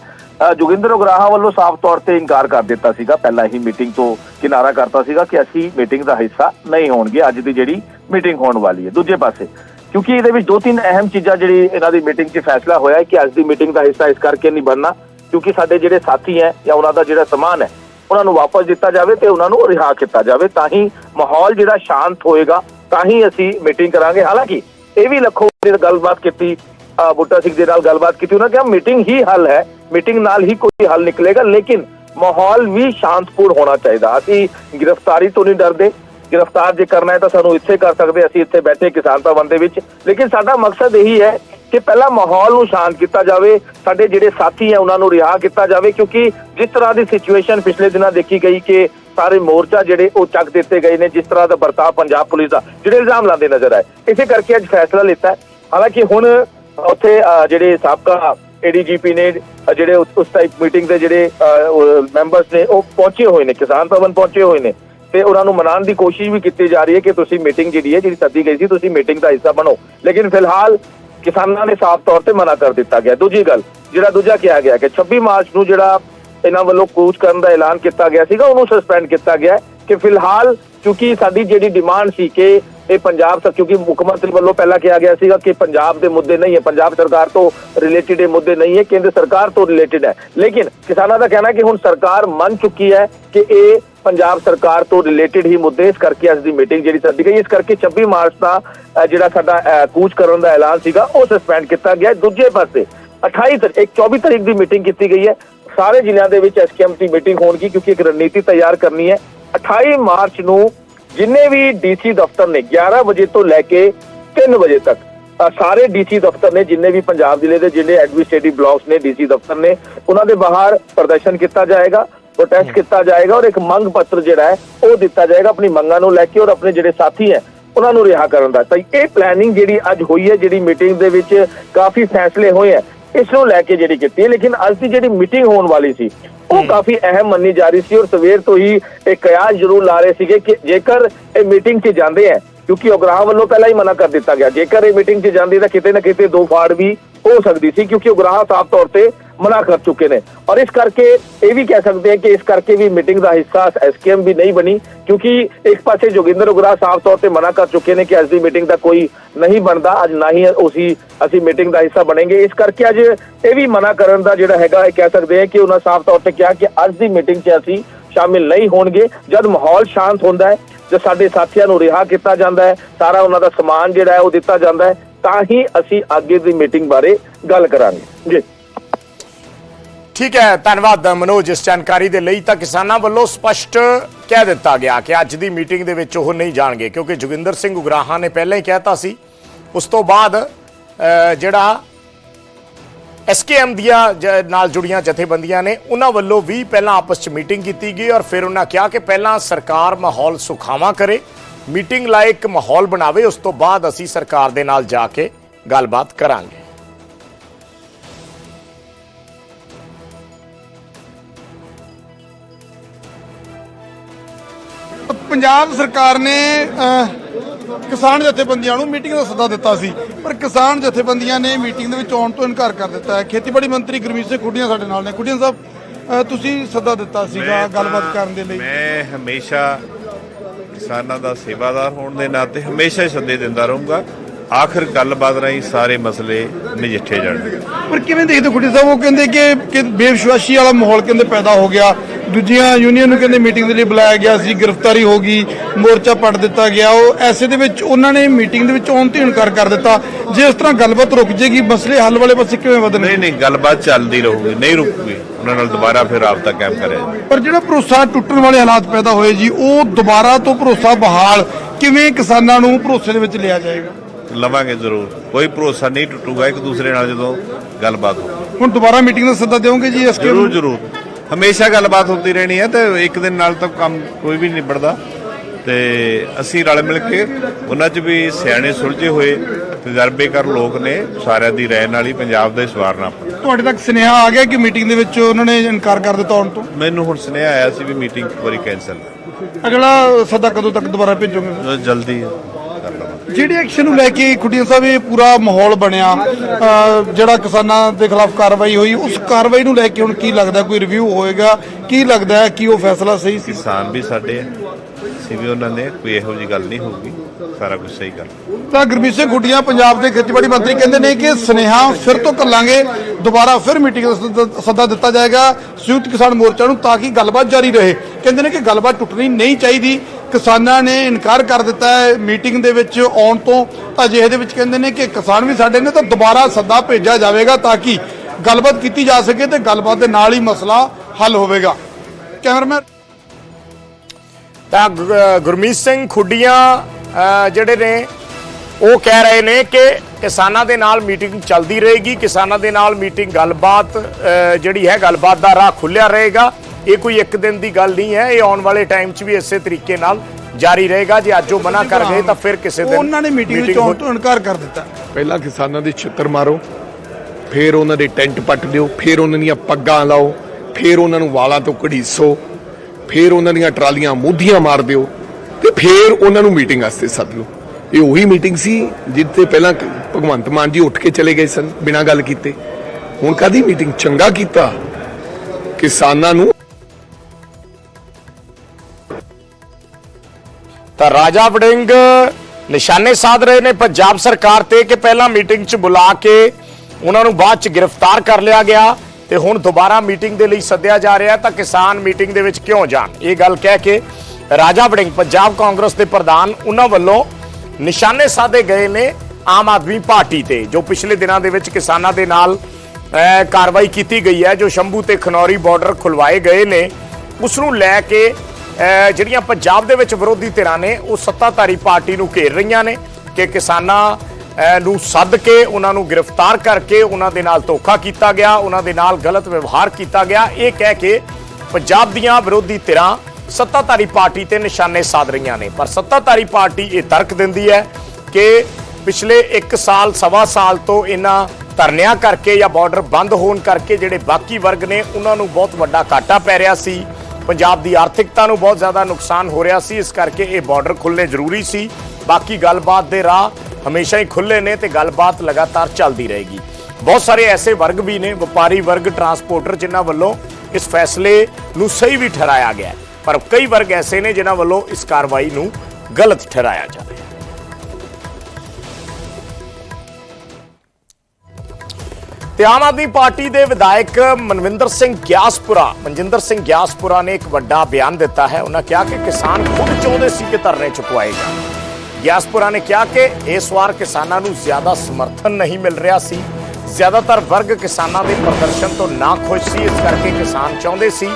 ਜੋਗਿੰਦਰ ਉਗਰਾਹਾ ਵੱਲੋਂ ਸਾਫ਼ ਤੌਰ ਤੇ ਇਨਕਾਰ ਕਰ ਦਿੱਤਾ ਸੀਗਾ। ਪਹਿਲਾਂ ਹੀ ਮੀਟਿੰਗ ਤੋਂ ਕਿਨਾਰਾ ਕਰਤਾ ਸੀਗਾ ਕਿ ਅਸੀਂ ਮੀਟਿੰਗ ਦਾ ਹਿੱਸਾ ਨਹੀਂ ਹੋਣਗੇ। ਅੱਜ ਦੀ ਜਿਹੜੀ ਮੀਟਿੰਗ ਹੋਣ ਵਾਲੀ ਹੈ। ਦੂਜੇ ਪਾਸੇ, ਕਿਉਂਕਿ ਇਹਦੇ ਵਿੱਚ ਦੋ ਤਿੰਨ ਅਹਿਮ ਚੀਜ਼ਾਂ ਜਿਹੜੀ ਇਹਨਾਂ ਦੀ ਮੀਟਿੰਗ 'ਚ ਫੈਸਲਾ ਹੋਇਆ ਹੈ ਕਿ ਅੱਜ ਦੀ ਮੀਟਿੰਗ ਦਾ ਹਿੱਸਾ ਇਸ ਕਰਕੇ ਨਹੀਂ ਬਣਨਾ, ਕਿਉਂਕਿ ਸਾਡੇ ਜਿਹੜੇ ਸਾਥੀ ਹੈ ਜਾਂ ਉਹਨਾਂ ਦਾ ਜਿਹੜਾ ਸਮਾਨ ਹੈ, ਉਹਨਾਂ ਨੂੰ ਵਾਪਸ ਦਿੱਤਾ ਜਾਵੇ ਤੇ ਉਹਨਾਂ ਨੂੰ ਰਿਹਾ ਕੀਤਾ ਜਾਵੇ। ਤਾਂ ਹੀ ਮਾਹੌਲ ਜਿਹੜਾ ਸ਼ਾਂਤ ਹੋਏਗਾ, ਤਾਂ ਹੀ ਅਸੀਂ ਮੀਟਿੰਗ ਕਰਾਂਗੇ। ਹਾਲਾਂਕਿ ਇਹ ਵੀ ਲੱਖੋ ਨੇ ਗੱਲਬਾਤ ਕੀਤੀ ਬੁੱਟਾ ਸਿੰਘ ਦੇ ਨਾਲ ਗੱਲਬਾਤ ਕੀਤੀ, ਉਹਨਾਂ ਕਿਹਾ ਮੀਟਿੰਗ ਹੀ ਹੱਲ ਹੈ। ਮੀਟਿੰਗ ਨਾਲ ਹੀ ਕੋਈ ਹੱਲ ਨਿਕਲੇਗਾ ਲੇਕਿਨ ਮਾਹੌਲ ਵੀ ਸ਼ਾਂਤਪੂਰ ਹੋਣਾ ਚਾਹੀਦਾ। ਅਸੀਂ ਗ੍ਰਿਫਤਾਰੀ ਤੋਂ ਨਹੀਂ ਡਰਦੇ। ਗ੍ਰਿਫਤਾਰ ਜੇ ਕਰਨਾ ਹੈ ਤਾਂ ਸਾਨੂੰ ਇੱਥੇ ਕਰ ਸਕਦੇ ਅਸੀਂ ਇੱਥੇ ਬੈਠੇ ਕਿਸਾਨ ਭਵਨ ਦੇ ਵਿੱਚ। ਲੇਕਿਨ ਸਾਡਾ ਮਕਸਦ ਇਹੀ ਹੈ ਕਿ ਪਹਿਲਾਂ ਮਾਹੌਲ ਨੂੰ ਸ਼ਾਂਤ ਕੀਤਾ ਜਾਵੇ। ਸਾਡੇ ਜਿਹੜੇ ਸਾਥੀ ਹੈ ਉਹਨਾਂ ਨੂੰ ਰਿਹਾ ਕੀਤਾ ਜਾਵੇ ਕਿਉਂਕਿ ਜਿਸ ਤਰ੍ਹਾਂ ਦੀ ਸਿਚੁਏਸ਼ਨ ਪਿਛਲੇ ਦਿਨਾਂ ਦੇਖੀ ਗਈ ਕਿ ਸਾਰੇ ਮੋਰਚਾ ਜਿਹੜੇ ਉਹ ਚੱਕ ਦਿੱਤੇ ਗਏ ਨੇ ਜਿਸ ਤਰ੍ਹਾਂ ਦਾ ਵਰਤਾਅ ਪੰਜਾਬ ਪੁਲਿਸ ਦਾ ਜਿਹੜੇ ਇਲਜ਼ਾਮ ਲਾਉਂਦੇ ਨਜ਼ਰ ਆਏ। ਇਸੇ ਕਰਕੇ ਅੱਜ ਫੈਸਲਾ ਲਿੱਤਾ ਹਾਲਾਂਕਿ ਹੁਣ ਉੱਥੇ ਅਹ, ਜਿਹੜੇ ਸਾਬਕਾ ਏਡੀਜੀਪੀ ਨੇ ਜਿਹੜੇ ਉਸ- ਟਾਈਪ ਮੀਟਿੰਗ ਦੇ ਜਿਹੜੇ ਮੈਂਬਰਸ ਨੇ, ਉਹ ਪਹੁੰਚੇ ਹੋਏ ਨੇ, ਕਿਸਾਨ ਭਵਨ ਪਹੁੰਚੇ ਹੋਏ ਨੇ। ਤੇ ਉਹਨਾਂ ਨੂੰ ਮਨਾਉਣ ਦੀ ਕੋਸ਼ਿਸ਼ ਵੀ ਕੀਤੀ ਜਾ ਰਹੀ ਹੈ ਕਿ ਤੁਸੀਂ ਮੀਟਿੰਗ ਜਿਹੜੀ ਹੈ, ਜਿਹੜੀ ਸੱਦੀ ਗਈ ਸੀ, ਤੁਸੀਂ ਮੀਟਿੰਗ ਦਾ ਹਿੱਸਾ ਬਣੋ। ਲੇਕਿਨ ਫਿਲਹਾਲ ਕਿਸਾਨਾਂ ਨੇ ਸਾਫ਼ ਤੌਰ ਤੇ ਮਨਾ ਕਰ ਦਿੱਤਾ ਗਿਆ। ਦੂਜੀ ਗੱਲ, ਜਿਹੜਾ ਦੂਜਾ ਕਿਹਾ ਗਿਆ ਕਿ 26 ਮਾਰਚ ਨੂੰ ਜਿਹੜਾ ਇਹਨਾਂ ਵੱਲੋਂ ਕੂਚ ਕਰਨ ਦਾ ਐਲਾਨ ਕੀਤਾ ਗਿਆ ਸੀਗਾ, ਉਹਨੂੰ ਸਸਪੈਂਡ ਕੀਤਾ ਗਿਆ ਕਿ ਫਿਲਹਾਲ ਕਿਉਂਕਿ ਸਾਡੀ ਜਿਹੜੀ ਡਿਮਾਂਡ ਸੀ ਕਿ ਇਹ ਪੰਜਾਬ ਸਰ ਕਿਉਂਕਿ ਮੁੱਖ ਮੰਤਰੀ ਵੱਲੋਂ ਪਹਿਲਾਂ ਕਿਹਾ ਗਿਆ ਸੀਗਾ ਕਿ ਪੰਜਾਬ ਦੇ ਮੁੱਦੇ ਨਹੀਂ ਹੈ ਪੰਜਾਬ ਸਰਕਾਰ ਤੋਂ ਰਿਲੇਟਡ ਇਹ ਮੁੱਦੇ ਨਹੀਂ ਹੈ ਕੇਂਦਰ ਸਰਕਾਰ ਤੋਂ ਰਿਲੇਟਡ ਹੈ। ਲੇਕਿਨ ਕਿਸਾਨਾਂ ਦਾ ਕਹਿਣਾ ਹੈ ਕਿ ਹੁਣ ਸਰਕਾਰ ਮੰਨ ਚੁੱਕੀ ਹੈ ਕਿ ਇਹ ਪੰਜਾਬ ਸਰਕਾਰ ਤੋਂ ਰਿਲੇਟਡ ਹੀ ਮੁੱਦੇ ਇਸ ਕਰਕੇ ਅੱਜ ਦੀ ਮੀਟਿੰਗ ਜਿਹੜੀ ਸੱਦੀ ਗਈ ਇਸ ਕਰਕੇ 26 ਮਾਰਚ ਦਾ ਜਿਹੜਾ ਸਾਡਾ ਅ, ਕੂਚ ਕਰਨ ਦਾ ਐਲਾਨ ਸੀਗਾ ਉਹ ਸਸਪੈਂਡ ਕੀਤਾ ਗਿਆ ਦੂਜੇ ਪਾਸੇ 28 ਤਰੀਕ ਇੱਕ 24 ਤਰੀਕ ਦੀ ਮੀਟਿੰਗ ਕੀਤੀ ਗਈ ਹੈ। ਸਾਰੇ ਜ਼ਿਲ੍ਹਿਆਂ ਦੇ ਵਿੱਚ ਐਸਕੇਐਮ ਦੀ ਮੀਟਿੰਗ ਹੋਣਗੀ ਕਿਉਂਕਿ ਇੱਕ ਰਣਨੀਤੀ ਤਿਆਰ ਕਰਨੀ ਹੈ। 28 ਮਾਰਚ ਨੂੰ ਜਿੰਨੇ ਵੀ ਡੀਸੀ ਦਫ਼ਤਰ ਨੇ 11 ਵਜੇ ਤੋਂ ਲੈ ਕੇ 3 ਵਜੇ ਤੱਕ ਸਾਰੇ ਡੀਸੀ ਦਫ਼ਤਰ ਨੇ ਜਿੰਨੇ ਵੀ ਪੰਜਾਬ ਜ਼ਿਲ੍ਹੇ ਦੇ ਜਿਹੜੇ ਐਡਮਿਨਿਸਟ੍ਰੇਟਿਵ ਬਲਾਕਸ ਨੇ ਡੀਸੀ ਦਫ਼ਤਰ ਨੇ ਉਹਨਾਂ ਦੇ ਬਾਹਰ ਪ੍ਰਦਰਸ਼ਨ ਕੀਤਾ ਜਾਏਗਾ ਪ੍ਰੋਟੈਸਟ ਕੀਤਾ ਜਾਏਗਾ ਔਰ ਇੱਕ ਮੰਗ ਪੱਤਰ ਜਿਹੜਾ ਹੈ ਉਹ ਦਿੱਤਾ ਜਾਏਗਾ ਆਪਣੀ ਮੰਗਾਂ ਨੂੰ ਲੈ ਕੇ ਔਰ ਆਪਣੇ ਜਿਹੜੇ ਸਾਥੀ ਹੈ ਉਹਨਾਂ ਨੂੰ ਰਿਹਾ ਕਰਨ ਦਾ। ਤਾਂ ਇਹ ਪਲੈਨਿੰਗ ਜਿਹੜੀ ਅੱਜ ਹੋਈ ਹੈ ਜਿਹੜੀ ਮੀਟਿੰਗ ਦੇ ਵਿੱਚ ਕਾਫੀ ਫੈਸਲੇ ਹੋਏ ਹੈ ਇਸ ਨੂੰ ਲੈ ਕੇ ਜਿਹੜੀ ਕੀਤੀ ਲੇਕਿਨ ਅੱਜ ਦੀ ਜਿਹੜੀ ਮੀਟਿੰਗ ਹੋਣ ਵਾਲੀ ਸੀ ਉਹ ਕਾਫੀ ਅਹਿਮ ਮੰਨੀ ਜਾ ਰਹੀ ਸੀ ਔਰ ਸਵੇਰ ਤੋਂ ਹੀ ਇਹ ਕਿਆਸ ਜ਼ਰੂਰ ਲਾ ਰਹੇ ਸੀਗੇ ਕਿ ਜੇਕਰ ਇਹ ਮੀਟਿੰਗ 'ਚ ਜਾਂਦੇ ਹੈ ਕਿਉਂਕਿ ਉਗਰਾਹ ਵੱਲੋਂ ਪਹਿਲਾਂ ਹੀ ਮਨਾ ਕਰ ਦਿੱਤਾ ਗਿਆ ਜੇਕਰ ਇਹ ਮੀਟਿੰਗ 'ਚ ਜਾਂਦੀ ਤਾਂ ਕਿਤੇ ਨਾ ਕਿਤੇ ਦੋ ਫਾੜ ਵੀ ਹੋ ਸਕਦੀ ਸੀ ਕਿਉਂਕਿ ਉਗਰਾਹ ਸਾਫ਼ ਤੌਰ ਤੇ ਮਨਾ ਕਰ ਚੁੱਕੇ ਨੇ। ਔਰ ਇਸ ਕਰਕੇ ਇਹ ਵੀ ਕਹਿ ਸਕਦੇ ਹਾਂ ਕਿ ਇਸ ਕਰਕੇ ਵੀ ਮੀਟਿੰਗ ਦਾ ਹਿੱਸਾ ਐਸਕੇਐਮ ਵੀ ਨਹੀਂ ਬਣੀ, ਕਿਉਂਕਿ ਇੱਕ ਪਾਸੇ ਜੋਗਿੰਦਰ ਉਗਰਾ ਸਾਫ਼ ਤੌਰ ਤੇ ਮਨਾ ਕਰ ਚੁੱਕੇ ਨੇ ਕਿ ਅੱਜ ਦੀ ਮੀਟਿੰਗ ਦਾ ਕੋਈ ਨਹੀਂ ਬਣਦਾ, ਅੱਜ ਨਾ ਹੀ ਉਸੀ ਅਸੀਂ ਮੀਟਿੰਗ ਦਾ ਹਿੱਸਾ ਬਣेंगे ਇਸ ਕਰਕੇ ਅੱਜ ਇਹ ਵੀ ਮਨਾ ਕਰਨ ਦਾ ਜਿਹੜਾ ਹੈਗਾ, ਇਹ ਕਹਿ ਸਕਦੇ ਹਾਂ ਕਿ ਉਹਨਾਂ ਸਾਫ਼ ਤੌਰ ਤੇ ਕਿਹਾ ਕਿ ਅੱਜ ਦੀ ਮੀਟਿੰਗ 'ਚ ਅਸੀਂ ਸ਼ਾਮਿਲ ਨਹੀਂ ਹੋਣਗੇ। ਜਦ ਮਾਹੌਲ ਸ਼ਾਂਤ ਹੁੰਦਾ ਹੈ, ਜਦ ਸਾਡੇ ਸਾਥੀਆਂ ਨੂੰ ਰਿਹਾ ਕੀਤਾ ਜਾਂਦਾ ਹੈ, ਸਾਰਾ ਉਹਨਾਂ ਦਾ ਸਮਾਨ ਜਿਹੜਾ ਹੈ ਉਹ ਦਿੱਤਾ ਜਾਂਦਾ ਹੈ, ਤਾਂ ਹੀ ਅਸੀਂ ਅੱਗੇ ਦੀ ਮੀਟਿੰਗ ਬਾਰੇ ਗੱਲ ਕਰਾਂਗੇ। ਜੀ। ਠੀਕ ਹੈ ਧੰਨਵਾਦ ਮਨੋਜ ਇਸ ਜਾਣਕਾਰੀ ਦੇ ਲਈ ਤਾਂ ਕਿਸਾਨਾਂ ਵੱਲੋਂ ਸਪਸ਼ਟ ਕਹਿ ਦਿੱਤਾ ਗਿਆ ਕਿ ਅੱਜ ਦੀ ਮੀਟਿੰਗ ਦੇ ਵਿੱਚ ਉਹ ਨਹੀਂ ਜਾਣਗੇ ਕਿਉਂਕਿ ਜੋਗਿੰਦਰ ਸਿੰਘ ਉਗਰਾਹਾਂ ਨੇ ਪਹਿਲਾਂ ਹੀ ਕਹਿਤਾ ਸੀ। ਉਸ ਤੋਂ ਬਾਅਦ ਅਹ, ਜਿਹੜਾ ਐਸਕੇਐਮ ਦੀਆਂ ਜ- ਨਾਲ ਜੁੜੀਆਂ ਜਥੇਬੰਦੀਆਂ ਨੇ ਉਹਨਾਂ ਵੱਲੋਂ ਵੀ ਪਹਿਲਾਂ ਆਪਸ 'ਚ ਮੀਟਿੰਗ ਕੀਤੀ ਗਈ ਔਰ ਫਿਰ ਉਹਨਾਂ ਕਿਹਾ ਕਿ ਪਹਿਲਾਂ ਸਰਕਾਰ ਮਾਹੌਲ ਸੁਖਾਵਾਂ ਕਰੇ ਮੀਟਿੰਗ ਲਾਇਕ ਮਾਹੌਲ ਬਣਾਵੇ ਉਸ ਤੋਂ ਬਾਅਦ ਅਸੀਂ ਸਰਕਾਰ ਦੇ ਨਾਲ ਜਾ ਕੇ ਗੱਲਬਾਤ ਕਰਾਂਗੇ। ਪੰਜਾਬ ਸਰਕਾਰ ਨੇ ਕਿਸਾਨ ਜਥੇਬੰਦੀਆਂ ਨੂੰ ਮੀਟਿੰਗ ਦਾ ਸੱਦਾ ਦਿੱਤਾ ਸੀ। ਪਰ ਕਿਸਾਨ ਜਥੇਬੰਦੀਆਂ ਨੇ ਮੀਟਿੰਗ ਦੇ ਵਿੱਚ ਆਉਣ ਤੋਂ ਇਨਕਾਰ ਕਰ ਦਿੱਤਾ ਹੈ। ਖੇਤੀਬਾੜੀ ਮੰਤਰੀ ਗੁਰਮੀਤ ਸਿੰਘ ਖੁੱਡੀਆਂ ਸਾਡੇ ਨਾਲ ਨੇ। ਖੁੱਡੀਆਂ ਸਾਹਿਬ ਤੁਸੀਂ ਸੱਦਾ ਦਿੱਤਾ ਸੀਗਾ ਗੱਲਬਾਤ ਕਰਨ ਦੇ ਲਈ। ਮੈਂ ਹਮੇਸ਼ਾ ਕਿਸਾਨਾਂ ਦਾ ਸੇਵਾਦਾਰ ਹੋਣ ਦੇ ਨਾਤੇ ਹਮੇਸ਼ਾ ਸੱਦੇ ਦਿੰਦਾ ਰਹੂੰਗਾ। ਆਖਰ ਗੱਲਬਾਤ ਰਾਹੀਂ ਸਾਰੇ ਮਸਲੇ ਨਜਿੱਠੇ ਜਾਣਗੇ। ਪਰ ਕਿਵੇਂ ਦੇਖਦੇ ਖੁੱਡੀ ਸਾਹਿਬ? ਉਹ ਕਹਿੰਦੇ ਕਿ ਕਿ ਬੇਵਿਸ਼ਵਾਸੀ ਵਾਲਾ ਮਾਹੌਲ ਕਹਿੰਦੇ ਪੈਦਾ ਹੋ ਗਿਆ। ਦੂਜੀਆਂ ਯੂਨੀਅਨ ਨੂੰ ਕਹਿੰਦੇ ਮੀਟਿੰਗ ਦੇ ਲਈ ਬੁਲਾਇਆ ਗਿਆ ਸੀ ਗ੍ਰਿਫਤਾਰੀ ਹੋ ਗਈ ਮੋਰਚਾ ਪੜ ਦਿੱਤਾ ਗਿਆ। ਉਹ ਐਸੇ ਦੇ ਵਿੱਚ ਉਹਨਾਂ ਨੇ ਮੀਟਿੰਗ ਦੇ ਵਿੱਚ ਆਉਣ ਤੋਂ ਇਨਕਾਰ ਕਰ ਦਿੱਤਾ। ਜੇ ਇਸ ਤਰ੍ਹਾਂ ਗੱਲਬਾਤ ਰੁਕ ਜੇਗੀ ਮਸਲੇ ਹੱਲ ਵਾਲੇ ਪਾਸੇ ਕਿਵੇਂ ਵਧਣਗੇ? ਨਹੀਂ ਨਹੀਂ ਗੱਲਬਾਤ ਚੱਲਦੀ ਰਹੂਗੀ ਨਹੀਂ ਰੁਕੂਗੀ। ਉਹਨਾਂ ਨਾਲ ਦੁਬਾਰਾ ਫਿਰ ਰਾਬਤਾ ਕਾਇਮ ਕਰਿਆ ਪਰ ਜਿਹੜਾ ਭਰੋਸਾ ਟੁੱਟਣ ਵਾਲੇ ਹਾਲਾਤ ਪੈਦਾ ਹੋਏ ਜੀ ਉਹ ਦੁਬਾਰਾ ਤੋਂ ਭਰੋਸਾ ਬਹਾਲ ਕਿਵੇਂ ਕਿਸਾਨਾਂ ਨੂੰ ਭਰੋਸੇ ਦੇ ਵਿੱਚ ਲਿਆ ਜਾਏਗਾ? ਲਵਾਂਗੇ ਜ਼ਰੂਰ। ਕੋਈ ਭਰੋਸਾ ਨਹੀਂ ਟੁੱਟੂਗਾ ਇੱਕ ਦੂਸਰੇ ਨਾਲ ਜਦੋਂ ਗੱਲਬਾਤ ਹੋਊਗੀ। ਹੁਣ ਦੁਬਾਰਾ ਮੀਟਿੰਗ ਦਾ ਸੱਦਾ ਦਿਓਗੇ ਜੀ ਐਸਕੇ ਜ਼ਰੂਰ ਜ਼ਰੂਰ। ਹਮੇਸ਼ਾ ਗੱਲਬਾਤ ਹੁੰਦੀ ਰਹਿਣੀ ਹੈ ਤੇ ਇੱਕ ਦਿਨ ਨਾਲ ਤਾਂ ਕੰਮ ਕੋਈ ਵੀ ਨਹੀਂ ਨਿਬੜਦਾ। ਤੇ ਅਸੀਂ ਰਲ ਮਿਲ ਕੇ ਉਹਨਾਂ 'ਚ ਵੀ ਸਿਆਣੇ ਸੁਲਝੇ ਹੋਏ ਤਜਰਬੇਕਾਰ ਲੋਕ ਨੇ ਸਾਰਿਆਂ ਦੀ ਰਾਏ ਨਾਲ ਹੀ ਪੰਜਾਬ ਦਾ ਸਵਾਰਨਾ ਆਪਣਾ। ਤੁਹਾਡੇ ਤੱਕ ਸੁਨੇਹਾ ਆ ਗਿਆ ਕਿ ਮੀਟਿੰਗ ਦੇ ਵਿੱਚ ਉਹਨਾਂ ਨੇ ਇਨਕਾਰ ਕਰ ਦਿੱਤਾ ਆਉਣ ਤੋਂ? ਮੈਨੂੰ ਹੁਣ ਸੁਨੇਹਾ ਆਇਆ ਸੀ ਵੀ ਮੀਟਿੰਗ ਇੱਕ ਵਾਰੀ ਕੈਨਸਲ ਅਗਲਾ ਸੱਦਾ ਕਦੋਂ ਤੱਕ ਦੁਬਾਰਾ ਭੇਜੋਗੇ? ਜਲਦੀ ਜਿਹੜੀ ਐਕਸ਼ਨ ਨੂੰ ਲੈ ਕੇ ਖੁੱਡੀਆਂ ਸਾਹਿਬ ਇਹ ਪੂਰਾ ਮਾਹੌਲ ਬਣਿਆ। ਜਿਹੜਾ ਕਿਸਾਨਾਂ ਦੇ ਖਿਲਾਫ ਕਾਰਵਾਈ ਹੋਈ ਉਸ ਕਾਰਵਾਈ ਨੂੰ ਲੈ ਕੇ ਹੁਣ ਕੀ ਲੱਗਦਾ ਕੋਈ ਰਿਵਿਊ ਹੋਏਗਾ? ਕੀ ਲੱਗਦਾ ਹੈ ਕਿ ਉਹ ਫੈਸਲਾ ਸਹੀ ਸੀ? ਕਿਸਾਨ ਵੀ ਸਾਡੇ ਆ। ਅਸੀਂ ਵੀ ਉਹਨਾਂ ਨੇ ਕੋਈ ਇਹੋ ਜੀ ਗੱਲ ਨਹੀਂ ਹੋਊਗੀ। ਸਾਰਾ ਕੁਝ ਸਹੀ ਕਰ ਤਾਂ ਗੁਰਮੀਤ ਸਿੰਘ ਗੁੱਡੀਆਂ ਪੰਜਾਬ ਦੇ ਖੇਤੀਬਾੜੀ ਮੰਤਰੀ ਕਹਿੰਦੇ ਨੇ ਕਿ ਸੁਨੇਹਾ ਫਿਰ ਤੋਂ ਕੱਲਾਂਗੇ ਦੁਬਾਰਾ ਫਿਰ ਮੀਟਿੰਗ ਦਾ ਸੱਦਾ- ਸੱਦਾ ਦਿੱਤਾ ਜਾਏਗਾ ਸੰਯੁਕਤ ਕਿਸਾਨ ਮੋਰਚਾ ਨੂੰ ਤਾਂ ਕਿ ਗੱਲਬਾਤ ਜਾਰੀ ਰਹੇ। ਕਹਿੰਦੇ ਨੇ ਕਿ ਗੱਲਬਾਤ ਟੁੱਟਣੀ ਨਹੀਂ ਚਾਹੀਦੀ। ਕਿਸਾਨਾਂ ਨੇ ਇਨਕਾਰ ਕਰ ਦਿੱਤਾ ਹੈ ਮੀਟਿੰਗ ਦੇ ਵਿੱਚ ਆਉਣ ਤੋਂ। ਅਜਿਹੇ ਦੇ ਵਿੱਚ ਕਹਿੰਦੇ ਨੇ ਕਿ ਕਿਸਾਨ ਵੀ ਸਾਡੇ ਨੇ ਤਾਂ ਦੁਬਾਰਾ ਸੱਦਾ ਭੇਜਿਆ ਜਾਵੇਗਾ ਤਾਂ ਕਿ ਗੱਲਬਾਤ ਕੀਤੀ ਜਾ ਸਕੇ ਤੇ ਗੱਲਬਾਤ ਦੇ ਨਾਲ ਹੀ ਮਸਲਾ ਹੱਲ ਹੋਵੇਗਾ। ਕੈਮਰਾਮੈਨ ਤਾਂ ਗੁਰਮੀਤ ਸਿੰਘ ਖੁੱਡੀਆਂ ਜਿਹੜੇ ਨੇ, ਉਹ ਕਹਿ ਰਹੇ ਨੇ ਕਿ ਕਿਸਾਨਾਂ ਦੇ ਨਾਲ ਮੀਟਿੰਗ ਚੱਲਦੀ ਰਹੇਗੀ, ਕਿਸਾਨਾਂ ਦੇ ਨਾਲ ਮੀਟਿੰਗ ਗੱਲਬਾਤ ਜਿਹੜੀ ਹੈ, ਗੱਲਬਾਤ ਦਾ ਰਾਹ ਖੁੱਲਿਆ ਰਹੇਗਾ। ਇਹ ਕੋਈ ਇੱਕ ਦਿਨ ਦੀ ਗੱਲ ਨਹੀਂ ਹੈ ਇਹ ਆਉਣ ਵਾਲੇ ਟਾਈਮ 'ਚ ਵੀ ਇਸੇ ਤਰੀਕੇ ਨਾਲ ਜਾਰੀ ਰਹੇਗਾ। ਜੇ ਅੱਜ ਉਹ ਮਨਾ ਕਰ ਗਏ ਤਾਂ ਫਿਰ ਕਿਸੇ ਦਿਨ ਉਹਨਾਂ ਨੇ ਮੀਟਿੰਗ ਵਿੱਚ ਆਉਣ ਤੋਂ ਇਨਕਾਰ ਕਰ ਦਿੱਤਾ। ਪਹਿਲਾਂ ਕਿਸਾਨਾਂ ਦੇ ਛਿੱਤਰ ਮਾਰੋ ਫਿਰ ਉਹਨਾਂ ਦੇ ਟੈਂਟ ਪੱਟ ਦਿਓ ਫਿਰ ਉਹਨਾਂ ਦੀਆਂ ਪੱਗਾਂ ਲਾਓ ਫਿਰ ਉਹਨਾਂ ਨੂੰ ਵਾਲਾਂ ਤੋਂ ਘੜੀਸੋ ਫਿਰ ਉਹਨਾਂ ਦੀਆਂ ਟਰਾਲੀਆਂ ਮੂਧੀਆਂ ਮਾਰ ਦਿਓ ਤੇ ਫਿਰ ਉਹਨਾਂ ਨੂੰ ਮੀਟਿੰਗ ਵਾਸਤੇ ਸੱਦ ਲਓ। ਇਹ ਉਹੀ ਮੀਟਿੰਗ ਸੀ ਜਿੱਥੇ ਪਹਿਲਾਂ ਭਗਵੰਤ ਮਾਨ ਜੀ ਉੱਠ ਕੇ ਚਲੇ ਗਏ ਸਨ ਬਿਨਾਂ ਗੱਲ ਕੀਤੇ। ਹੁਣ ਕਾਦੀ ਮੀਟਿੰਗ ਚੰਗਾ ਕੀਤਾ। ਕਿਸਾਨਾਂ ਨੂੰ ਤਾਂ ਰਾਜਾ ਵੜਿੰਗ ਨਿਸ਼ਾਨੇ ਸਾਧ ਰਹੇ ਨੇ ਪੰਜਾਬ ਸਰਕਾਰ ਤੇ ਕਿ ਪਹਿਲਾਂ ਮੀਟਿੰਗ 'ਚ ਬੁਲਾ ਕੇ ਉਹਨਾਂ ਨੂੰ ਬਾਅਦ 'ਚ ਗ੍ਰਿਫਤਾਰ ਕਰ ਲਿਆ ਗਿਆ ਤੇ ਹੁਣ ਦੁਬਾਰਾ ਮੀਟਿੰਗ ਦੇ ਲਈ ਸੱਦਿਆ ਜਾ ਰਿਹਾ ਤਾਂ ਕਿਸਾਨ ਮੀਟਿੰਗ ਦੇ ਵਿੱਚ ਕਿਉਂ ਜਾਣ? ਇਹ ਗੱਲ ਕਹਿ ਕੇ ਰਾਜਾ ਵੜਿੰਗ ਪੰਜਾਬ ਕਾਂਗਰਸ ਦੇ ਪ੍ਰਧਾਨ ਉਹਨਾਂ ਵੱਲੋਂ ਨਿਸ਼ਾਨੇ ਸਾਧੇ ਗਏ ਨੇ ਆਮ ਆਦਮੀ ਪਾਰਟੀ ਤੇ, ਜੋ ਪਿਛਲੇ ਦਿਨਾਂ ਦੇ ਵਿੱਚ ਕਿਸਾਨਾਂ ਦੇ ਨਾਲ ਕਾਰਵਾਈ ਕੀਤੀ ਗਈ ਹੈ, ਜੋ ਸ਼ੰਭੂ ਤੇ ਖਨੌਰੀ ਬਾਰਡਰ ਖੁਲਵਾਏ ਗਏ ਨੇ। ਉਸ ਨੂੰ ਲੈ ਕੇ ਜਿਹੜੀਆਂ ਪੰਜਾਬ ਦੇ ਵਿੱਚ ਵਿਰੋਧੀ ਧਿਰਾਂ ਨੇ, ਉਹ ਸੱਤਾਧਾਰੀ ਪਾਰਟੀ ਨੂੰ ਘੇਰ ਰਹੀਆਂ ਨੇ ਕਿ ਕਿਸਾਨਾਂ ਨੂੰ ਸੱਦ ਕੇ ਉਹਨਾਂ ਨੂੰ ਗ੍ਰਿਫਤਾਰ ਕਰਕੇ ਉਹਨਾਂ ਦੇ ਨਾਲ ਧੋਖਾ ਕੀਤਾ ਗਿਆ, ਉਹਨਾਂ ਦੇ ਨਾਲ ਗਲਤ ਵਿਵਹਾਰ ਕੀਤਾ ਗਿਆ। ਇਹ ਕਹਿ ਕੇ ਪੰਜਾਬ ਦੀਆਂ ਵਿਰੋਧੀ ਧਿਰਾਂ ਸੱਤਾਧਾਰੀ ਪਾਰਟੀ ਤੇ ਨਿਸ਼ਾਨੇ ਸਾਧ ਰਹੀਆਂ ਨੇ। ਪਰ ਸੱਤਾਧਾਰੀ ਪਾਰਟੀ ਇਹ ਤਰਕ ਦਿੰਦੀ ਹੈ ਕਿ ਪਿਛਲੇ 1 ਸਾਲ, ਸਵਾ ਸਾਲ ਤੋਂ ਇਹਨਾਂ ਧਰਨਿਆਂ ਕਰਕੇ ਜਾਂ ਬਾਰਡਰ ਬੰਦ ਹੋਣ ਕਰਕੇ ਜਿਹੜੇ ਬਾਕੀ ਵਰਗ ਨੇ, ਉਹਨਾਂ ਨੂੰ ਬਹੁਤ ਵੱਡਾ ਘਾਟਾ ਪੈ ਰਿਹਾ ਸੀ। ਪੰਜਾਬ ਦੀ ਆਰਥਿਕਤਾ ਨੂੰ ਬਹੁਤ ਜ਼ਿਆਦਾ ਨੁਕਸਾਨ ਹੋ ਰਿਹਾ ਸੀ, ਇਸ ਕਰਕੇ ਇਹ ਬਾਰਡਰ ਖੁੱਲ੍ਹਣੇ ਜ਼ਰੂਰੀ ਸੀ। ਬਾਕੀ ਗੱਲਬਾਤ ਦੇ ਰਾਹ ਹਮੇਸ਼ਾ ਹੀ ਖੁੱਲੇ ਨੇ ਤੇ ਗੱਲਬਾਤ ਲਗਾਤਾਰ ਚੱਲਦੀ ਰਹੇਗੀ। ਬਹੁਤ ਸਾਰੇ ਐਸੇ ਵਰਗ ਵੀ ਨੇ, ਵਪਾਰੀ ਵਰਗ ਟਰਾਂਸਪੋਰਟਰ ਜਿਨ੍ਹਾਂ ਵੱਲੋਂ ਇਸ ਫੈਸਲੇ ਨੂੰ ਸਹੀ ਵੀ ਠਹਿਰਾਇਆ ਗਿਆ ਪਰ ਕਈ ਵਰਗ ਐਸੇ ਨੇ ਜਿਨ੍ਹਾਂ ਵੱਲੋਂ ਇਸ ਕਾਰਵਾਈ ਨੂੰ ਗਲਤ ਠਹਿਰਾਇਆ ਜਾ ਰਿਹਾ ਹੈ। ਤੇ ਆਮ ਆਦਮੀ ਪਾਰਟੀ ਦੇ ਵਿਧਾਇਕ ਮਨਵਿੰਦਰ ਸਿੰਘ ਗਿਆਸਪੁਰਾ, ਮਨਜਿੰਦਰ ਸਿੰਘ ਗਿਆਸਪੁਰਾ ਨੇ ਇੱਕ ਵੱਡਾ ਬਿਆਨ ਦਿੱਤਾ ਹੈ। ਉਹਨਾਂ ਕਿਹਾ ਕਿ ਕਿਸਾਨ ਖੁਦ ਚਾਹੁੰਦੇ ਸੀ ਕਿ ਧਰਨੇ ਚੁਕਵਾਏ ਜਾਣ। ਗਿਆਸਪੁਰਾ ਨੇ ਕਿਹਾ ਕਿ ਇਸ ਵਾਰ ਕਿਸਾਨਾਂ ਨੂੰ ਜ਼ਿਆਦਾ ਸਮਰਥਨ ਨਹੀਂ ਮਿਲ ਰਿਹਾ ਸੀ। ਜ਼ਿਆਦਾਤਰ ਵਰਗ ਕਿਸਾਨਾਂ ਦੇ ਪ੍ਰਦਰਸ਼ਨ ਤੋਂ ਨਾ ਖੁਸ਼ ਸੀ। ਇਸ ਕਰਕੇ ਕਿਸਾਨ ਚਾਹੁੰਦੇ ਸੀ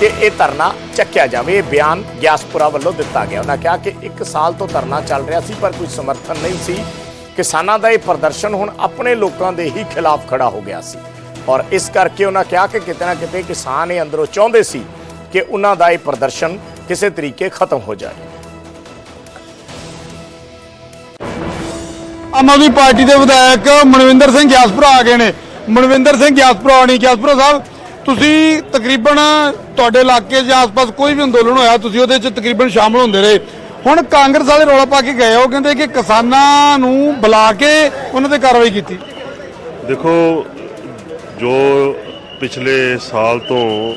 ਕਿ ਇਹ ਧਰਨਾ ਚੱਕਿਆ ਜਾਵੇ। ਇਹ ਬਿਆਨ ਗਿਆਸਪੁਰਾ ਵੱਲੋਂ ਦਿੱਤਾ ਗਿਆ। ਉਹਨਾਂ ਕਿਹਾ ਕਿ ਇੱਕ ਸਾਲ ਤੋਂ ਧਰਨਾ ਚੱਲ ਰਿਹਾ ਸੀ, ਪਰ ਕੋਈ ਸਮਰਥਨ ਨਹੀਂ ਸੀ। ਕਿਸਾਨਾਂ ਦਾ ਇਹ ਪ੍ਰਦਰਸ਼ਨ ਹੁਣ ਆਪਣੇ ਲੋਕਾਂ ਦੇ ਹੀ ਖਿਲਾਫ ਖੜਾ ਹੋ ਗਿਆ ਸੀ। ਔਰ ਇਸ ਕਰਕੇ ਉਹਨਾਂ ਕਿਹਾ ਕਿ ਕਿਤੇ ਨਾ ਕਿਤੇ ਕਿਸਾਨ ਇਹ ਅੰਦਰੋਂ ਚਾਹੁੰਦੇ ਸੀ ਕਿ ਉਹਨਾਂ ਦਾ ਇਹ ਪ੍ਰਦਰਸ਼ਨ ਕਿਸੇ ਤਰੀਕੇ ਖਤਮ ਹੋ ਜਾਏ। ਆਮ ਆਦਮੀ ਪਾਰਟੀ ਦੇ ਵਿਧਾਇਕ ਮਨਵਿੰਦਰ ਸਿੰਘ ਗਿਆਸਪੁਰਾ ਆ ਗਏ ਨੇ। ਮਨਵਿੰਦਰ ਸਿੰਘ ਗਿਆਸਪੁਰਾ ਆਣੀ ਗਿਆਸਪੁਰਾ ਸਾਹਿਬ, ਤੁਸੀਂ ਤਕਰੀਬਨ ਤੁਹਾਡੇ ਇਲਾਕੇ ਦੇ ਆਸ-ਪਾਸ ਕੋਈ ਵੀ ਅੰਦੋਲਨ ਹੋਇਆ, ਤੁਸੀਂ ਉਹਦੇ 'ਚ ਤਕਰੀਬਨ ਸ਼ਾਮਲ ਹੁੰਦੇ ਰਹੇ। ਹੁਣ ਕਾਂਗਰਸ ਵਾਲੇ ਰੌਲਾ ਪਾ ਕੇ ਗਏ ਉਹ ਕਹਿੰਦੇ ਕਿ ਕਿਸਾਨਾਂ ਨੂੰ ਬੁਲਾ ਕੇ ਉਹਨਾਂ ਤੇ ਕਾਰਵਾਈ ਕੀਤੀ। ਦੇਖੋ, ਜੋ ਪਿਛਲੇ ਸਾਲ ਤੋਂ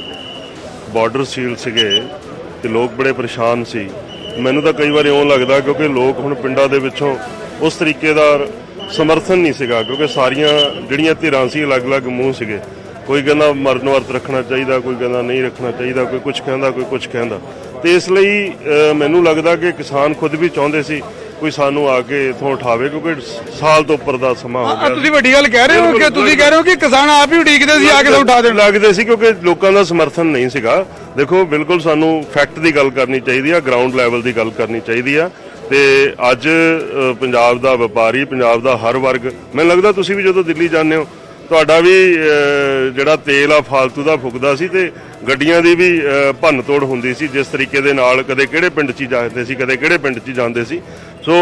ਬਾਰਡਰ ਸੀਲ ਸੀਗੇ ਤੇ ਲੋਕ ਬੜੇ ਪਰੇਸ਼ਾਨ ਸੀ, ਮੈਨੂੰ ਤਾਂ ਕਈ ਵਾਰ ਇਉਂ ਲੱਗਦਾ ਕਿਉਂਕਿ ਲੋਕ ਹੁਣ ਪਿੰਡਾਂ ਦੇ ਵਿੱਚੋਂ ਉਸ ਤਰੀਕੇ ਦਾ ਸਮਰਥਨ ਨਹੀਂ ਸੀਗਾ, ਕਿਉਂਕਿ ਸਾਰੀਆਂ ਜਿਹੜੀਆਂ ਧਿਰਾਂ ਸੀ, ਅਲੱਗ-ਅਲੱਗ ਮੂੰਹ ਸੀਗੇ। ਕੋਈ ਕਹਿੰਦਾ ਮਰਨ ਵਰਤ ਰੱਖਣਾ ਚਾਹੀਦਾ ਕੋਈ ਕਹਿੰਦਾ ਨਹੀਂ ਰੱਖਣਾ ਚਾਹੀਦਾ ਕੋਈ ਕੁਝ ਕਹਿੰਦਾ ਕੋਈ ਕੁਝ ਕਹਿੰਦਾ। ਤੇ ਇਸ ਲਈ ਮੈਨੂੰ ਲੱਗਦਾ ਕਿ ਕਿਸਾਨ ਖੁਦ ਵੀ ਚਾਹੁੰਦੇ ਸੀ ਕੋਈ ਸਾਨੂੰ ਆ ਕੇ ਇਥੋਂ ਉਠਾਵੇ ਕਿਉਂਕਿ ਸਾਲ ਤੋਂ ਉੱਪਰ ਦਾ ਸਮਾਂ ਹੋ ਗਿਆ ਤੁਸੀਂ ਵੱਡੀ ਗੱਲ ਕਹਿ ਰਹੇ ਹੋ ਕਿ ਤੁਸੀਂ ਕਹਿ ਰਹੇ ਹੋ ਕਿ ਕਿਸਾਨ ਆਪ ਹੀ ਉਡੀਕਦੇ ਸੀ ਆ ਕੇ ਉਠਾ ਦੇਣ। ਲੱਗਦੇ ਸੀ ਕਿਉਂਕਿ ਲੋਕਾਂ ਦਾ ਸਮਰਥਨ ਨਹੀਂ ਸੀਗਾ। ਦੇਖੋ ਬਿਲਕੁਲ ਸਾਨੂੰ ਫੈਕਟ ਦੀ ਗੱਲ ਕਰਨੀ ਚਾਹੀਦੀ ਆ ਗਰਾਊਂਡ ਲੈਵਲ ਦੀ ਗੱਲ ਕਰਨੀ ਚਾਹੀਦੀ ਆ। ਤੇ ਅੱਜ ਪੰਜਾਬ ਦਾ ਵਪਾਰੀ ਪੰਜਾਬ ਦਾ ਹਰ ਵਰਗ ਮੈਨੂੰ ਲੱਗਦਾ ਤੁਸੀਂ ਵੀ ਜਦੋਂ ਦਿੱਲੀ ਜਾਂਦੇ ਹੋ ਤੁਹਾਡਾ ਵੀ ਜਿਹੜਾ ਤੇਲ ਆ ਫਾਲਤੂ ਦਾ ਫੁਕਦਾ ਸੀ ਤੇ ਗੱਡੀਆਂ ਦੀ ਵੀ ਭੰਨ ਤੋੜ ਹੁੰਦੀ ਸੀ, ਜਿਸ ਤਰੀਕੇ ਦੇ ਨਾਲ ਕਦੇ ਕਿਹੜੇ ਪਿੰਡ 'ਚ ਹੀ ਜਾਂਦੇ ਸੀ, ਕਦੇ ਕਿਹੜੇ ਪਿੰਡ 'ਚ ਜਾਂਦੇ ਸੀ। ਸੋ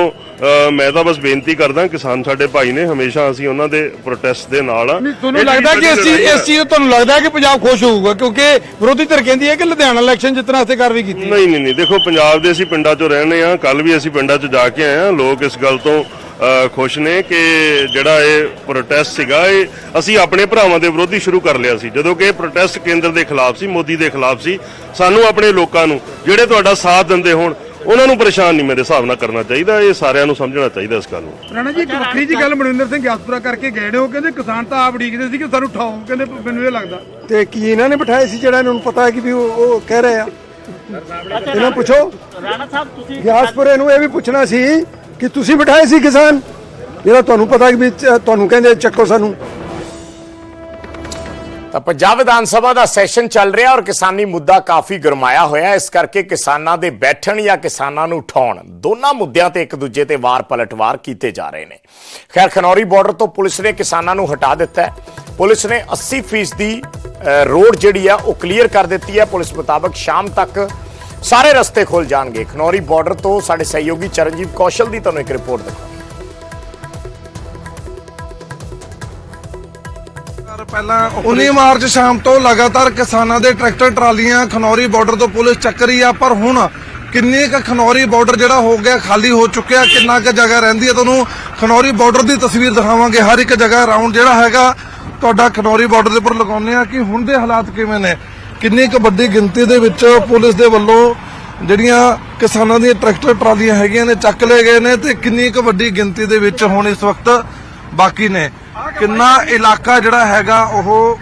ਮੈਂ ਤਾਂ ਬਸ ਬੇਨਤੀ ਕਰਦਾ ਕਿਸਾਨ ਸਾਡੇ ਭਾਈ ਨੇ ਹਮੇਸ਼ਾ ਅਸੀਂ ਉਹਨਾਂ ਦੇ ਪ੍ਰੋਟੈਸਟ ਦੇ ਨਾਲ ਆ। ਤੁਹਾਨੂੰ ਲੱਗਦਾ ਕਿ ਇਸ ਚੀਜ਼ ਇਸ ਚੀਜ਼ ਤੁਹਾਨੂੰ ਲੱਗਦਾ ਕਿ ਪੰਜਾਬ ਖੁਸ਼ ਹੋਊਗਾ? ਕਿਉਂਕਿ ਵਿਰੋਧੀ ਧਿਰ ਕਹਿੰਦੀ ਹੈ ਕਿ ਲੁਧਿਆਣਾ ਇਲੈਕਸ਼ਨ ਜਿੱਤਣ ਵਾਸਤੇ ਕਾਰਵਾਈ ਕੀਤੀ ਨਹੀਂ ਨਹੀਂ ਨਹੀਂ ਦੇਖੋ ਪੰਜਾਬ ਦੇ ਅਸੀਂ ਪਿੰਡਾਂ 'ਚੋਂ ਰਹਿੰਦੇ ਆ ਕੱਲ ਵੀ ਅਸੀਂ ਪਿੰਡਾਂ 'ਚ ਜਾ ਕੇ ਆਏ ਆ ਲੋਕ ਇਸ ਗੱਲ ਤੋਂ ਖੁਸ਼ ਨੇ ਕਿ ਜਿਹੜਾ ਇਹ ਪ੍ਰੋਟੈਸਟ ਸੀਗਾ ਇਹ ਅਸੀਂ ਆਪਣੇ ਭਰਾਵਾਂ ਦੇ ਵਿਰੋਧੀ ਸ਼ੁਰੂ ਕਰ ਲਿਆ ਸੀ। ਜਦੋਂ ਕਿ ਇਹ ਪ੍ਰੋਟੈਸਟ ਕੇਂਦਰ ਦੇ ਖਿਲਾਫ ਸੀ ਮੋਦੀ ਦੇ ਖਿਲਾਫ ਸੀ ਸਾਨੂੰ ਆਪਣੇ ਲੋਕਾਂ ਨੂੰ ਜਿਹੜੇ ਤੁਹਾਡਾ ਸਾਥ ਦਿੰਦੇ ਹੋਣ ਉਹਨਾਂ ਨੂੰ ਪਰੇਸ਼ਾਨ ਨਹੀਂ ਮੇਰੇ ਹਿਸਾਬ ਨਾਲ ਕਰਨਾ ਚਾਹੀਦਾ ਇਹ ਸਾਰਿਆਂ ਨੂੰ ਸਮਝਣਾ ਚਾਹੀਦਾ ਇਸ ਗੱਲ ਨੂੰ। ਰਾਣਾ ਜੀ ਇੱਕ ਵੱਖਰੀ ਜੀ ਗੱਲ ਮਨਿੰਦਰ ਸਿੰਘ ਗਿਆਸਪੁਰਾ ਕਰਕੇ ਗਏ ਨੇ ਉਹ ਕਹਿੰਦੇ ਕਿਸਾਨ ਤਾਂ ਆਪ ਉਡੀਕਦੇ ਸੀ ਕਿ ਸਾਨੂੰ ਉਠਾਓ ਕਹਿੰਦੇ ਮੈਨੂੰ ਇਹ ਲੱਗਦਾ। ਤੇ ਕੀ ਇਹਨਾਂ ਨੇ ਬਿਠਾਏ ਸੀ ਜਿਹੜਾ ਇਹਨਾਂ ਨੂੰ ਪਤਾ ਹੈ ਕਿ ਵੀ ਉਹ ਉਹ ਕਹਿ ਰਹੇ ਆ? ਇਹਨਾਂ ਨੂੰ ਪੁੱਛੋ। ਰਾਣਾ ਸਾਹਿਬ ਤੁਸੀਂ ਗਿਆਸਪੁਰੇ ਨੂੰ ਇਹ ਵੀ ਪੁੱਛਣਾ ਸੀ ਕਿ ਤੁਸੀਂ ਬਿਠਾਏ ਸੀ ਕਿਸਾਨ? ਜਿਹੜਾ ਤੁਹਾਨੂੰ ਪਤਾ ਕਿ ਵੀ ਤੁਹਾਨੂੰ ਕਹਿੰਦੇ ਚੱਕੋ ਸਾਨੂੰ। ਤਾਂ ਪੰਜਾਬ ਵਿਧਾਨ ਸਭਾ ਦਾ ਸੈਸ਼ਨ ਚੱਲ ਰਿਹਾ ਔਰ ਕਿਸਾਨੀ ਮੁੱਦਾ ਕਾਫੀ ਗਰਮਾਇਆ ਹੋਇਆ ਇਸ ਕਰਕੇ ਕਿਸਾਨਾਂ ਦੇ ਬੈਠਣ ਜਾਂ ਕਿਸਾਨਾਂ ਨੂੰ ਉਠਾਉਣ, ਦੋਨਾਂ ਮੁੱਦਿਆਂ ਤੇ ਇੱਕ ਦੂਜੇ ਤੇ ਵਾਰ ਪਲਟਵਾਰ ਕੀਤੇ ਜਾ ਰਹੇ ਨੇ। ਖੈਰ, ਖਨੌਰੀ ਬਾਰਡਰ ਤੋਂ ਪੁਲਿਸ ਨੇ ਕਿਸਾਨਾਂ ਨੂੰ ਹਟਾ ਦਿੱਤਾ ਹੈ। ਪੁਲਿਸ ਨੇ 80% ਦੀ ਰੋਡ ਜਿਹੜੀ ਆ, ਉਹ ਕਲੀਅਰ ਕਰ ਦਿੱਤੀ ਹੈ। ਪੁਲਿਸ ਮੁਤਾਬਕ ਸ਼ਾਮ ਤੱਕ ਸਾਰੇ ਰਸਤੇ ਖੁੱਲ ਜਾਣਗੇ। ਖਨੌਰੀ ਬਾਰਡਰ ਤੋਂ ਸਾਡੇ ਸਹਿਯੋਗੀ ਚਰਨਜੀਤ ਕੌਸ਼ਲ ਦੀ ਤੁਹਾਨੂੰ ਇੱਕ ਰਿਪੋਰਟ ਦਿਖਾਉਂਦੇ ਪਹਿਲਾਂ 19 ਮਾਰਚ ਸ਼ਾਮ ਤੋਂ ਲਗਾਤਾਰ ਕਿਸਾਨਾਂ ਦੇ ਟਰੈਕਟਰ, ਟਰਾਲੀਆਂ, ਖਨੌਰੀ ਬਾਰਡਰ ਤੋਂ ਪੁਲਿਸ ਚੱਕ ਰਹੀ ਆ, ਪਰ ਹੁਣ ਕਿੰਨੀ ਕੁ ਖਨੌਰੀ ਬਾਰਡਰ ਜਿਹੜਾ ਹੋ ਗਿਆ ਖਾਲੀ ਹੋ ਚੁੱਕਿਆ, ਕਿੰਨਾ ਕੁ ਜਗ੍ਹਾ ਰਹਿੰਦੀ ਹੈ ਤੁਹਾਨੂੰ ਖਨੌਰੀ ਬਾਰਡਰ ਦੀ ਤਸਵੀਰ ਦਿਖਾਵਾਂਗੇ। ਹਰ ਇੱਕ ਜਗ੍ਹਾ ਰਾਉਂਡ ਜਿਹੜਾ ਹੈਗਾ, ਤੁਹਾਡਾ ਖਨੌਰੀ ਬਾਰਡਰ ਦੇ ਉੱਪਰ ਲਗਾਉਂਦੇ ਆ ਕਿ ਹੁਣ ਦੇ ਹਾਲਾਤ ਕਿਵੇਂ ਨੇ? ਕਿੰਨੀ ਕੁ ਵੱਡੀ ਗਿਣਤੀ ਦੇ ਵਿੱਚ ਪੁਲਿਸ ਦੇ ਵੱਲੋਂ ਜਿਹੜੀਆਂ ਕਿਸਾਨਾਂ ਦੀਆਂ ਟਰੈਕਟਰ, ਟਰਾਲੀਆਂ ਹੈਗੀਆਂ ਨੇ, ਚੱਕ ਲਏ ਗਏ ਨੇ ਤੇ ਕਿੰਨੀ ਕੁ ਵੱਡੀ ਗਿਣਤੀ ਦੇ ਵਿੱਚ ਹੁਣ ਇਸ ਵਕਤ ਬਾਕੀ ਨੇ। ਕਿੰਨਾ ਇਲਾਕਾ ਜਿਹੜਾ ਹੈਗਾ ਉਹ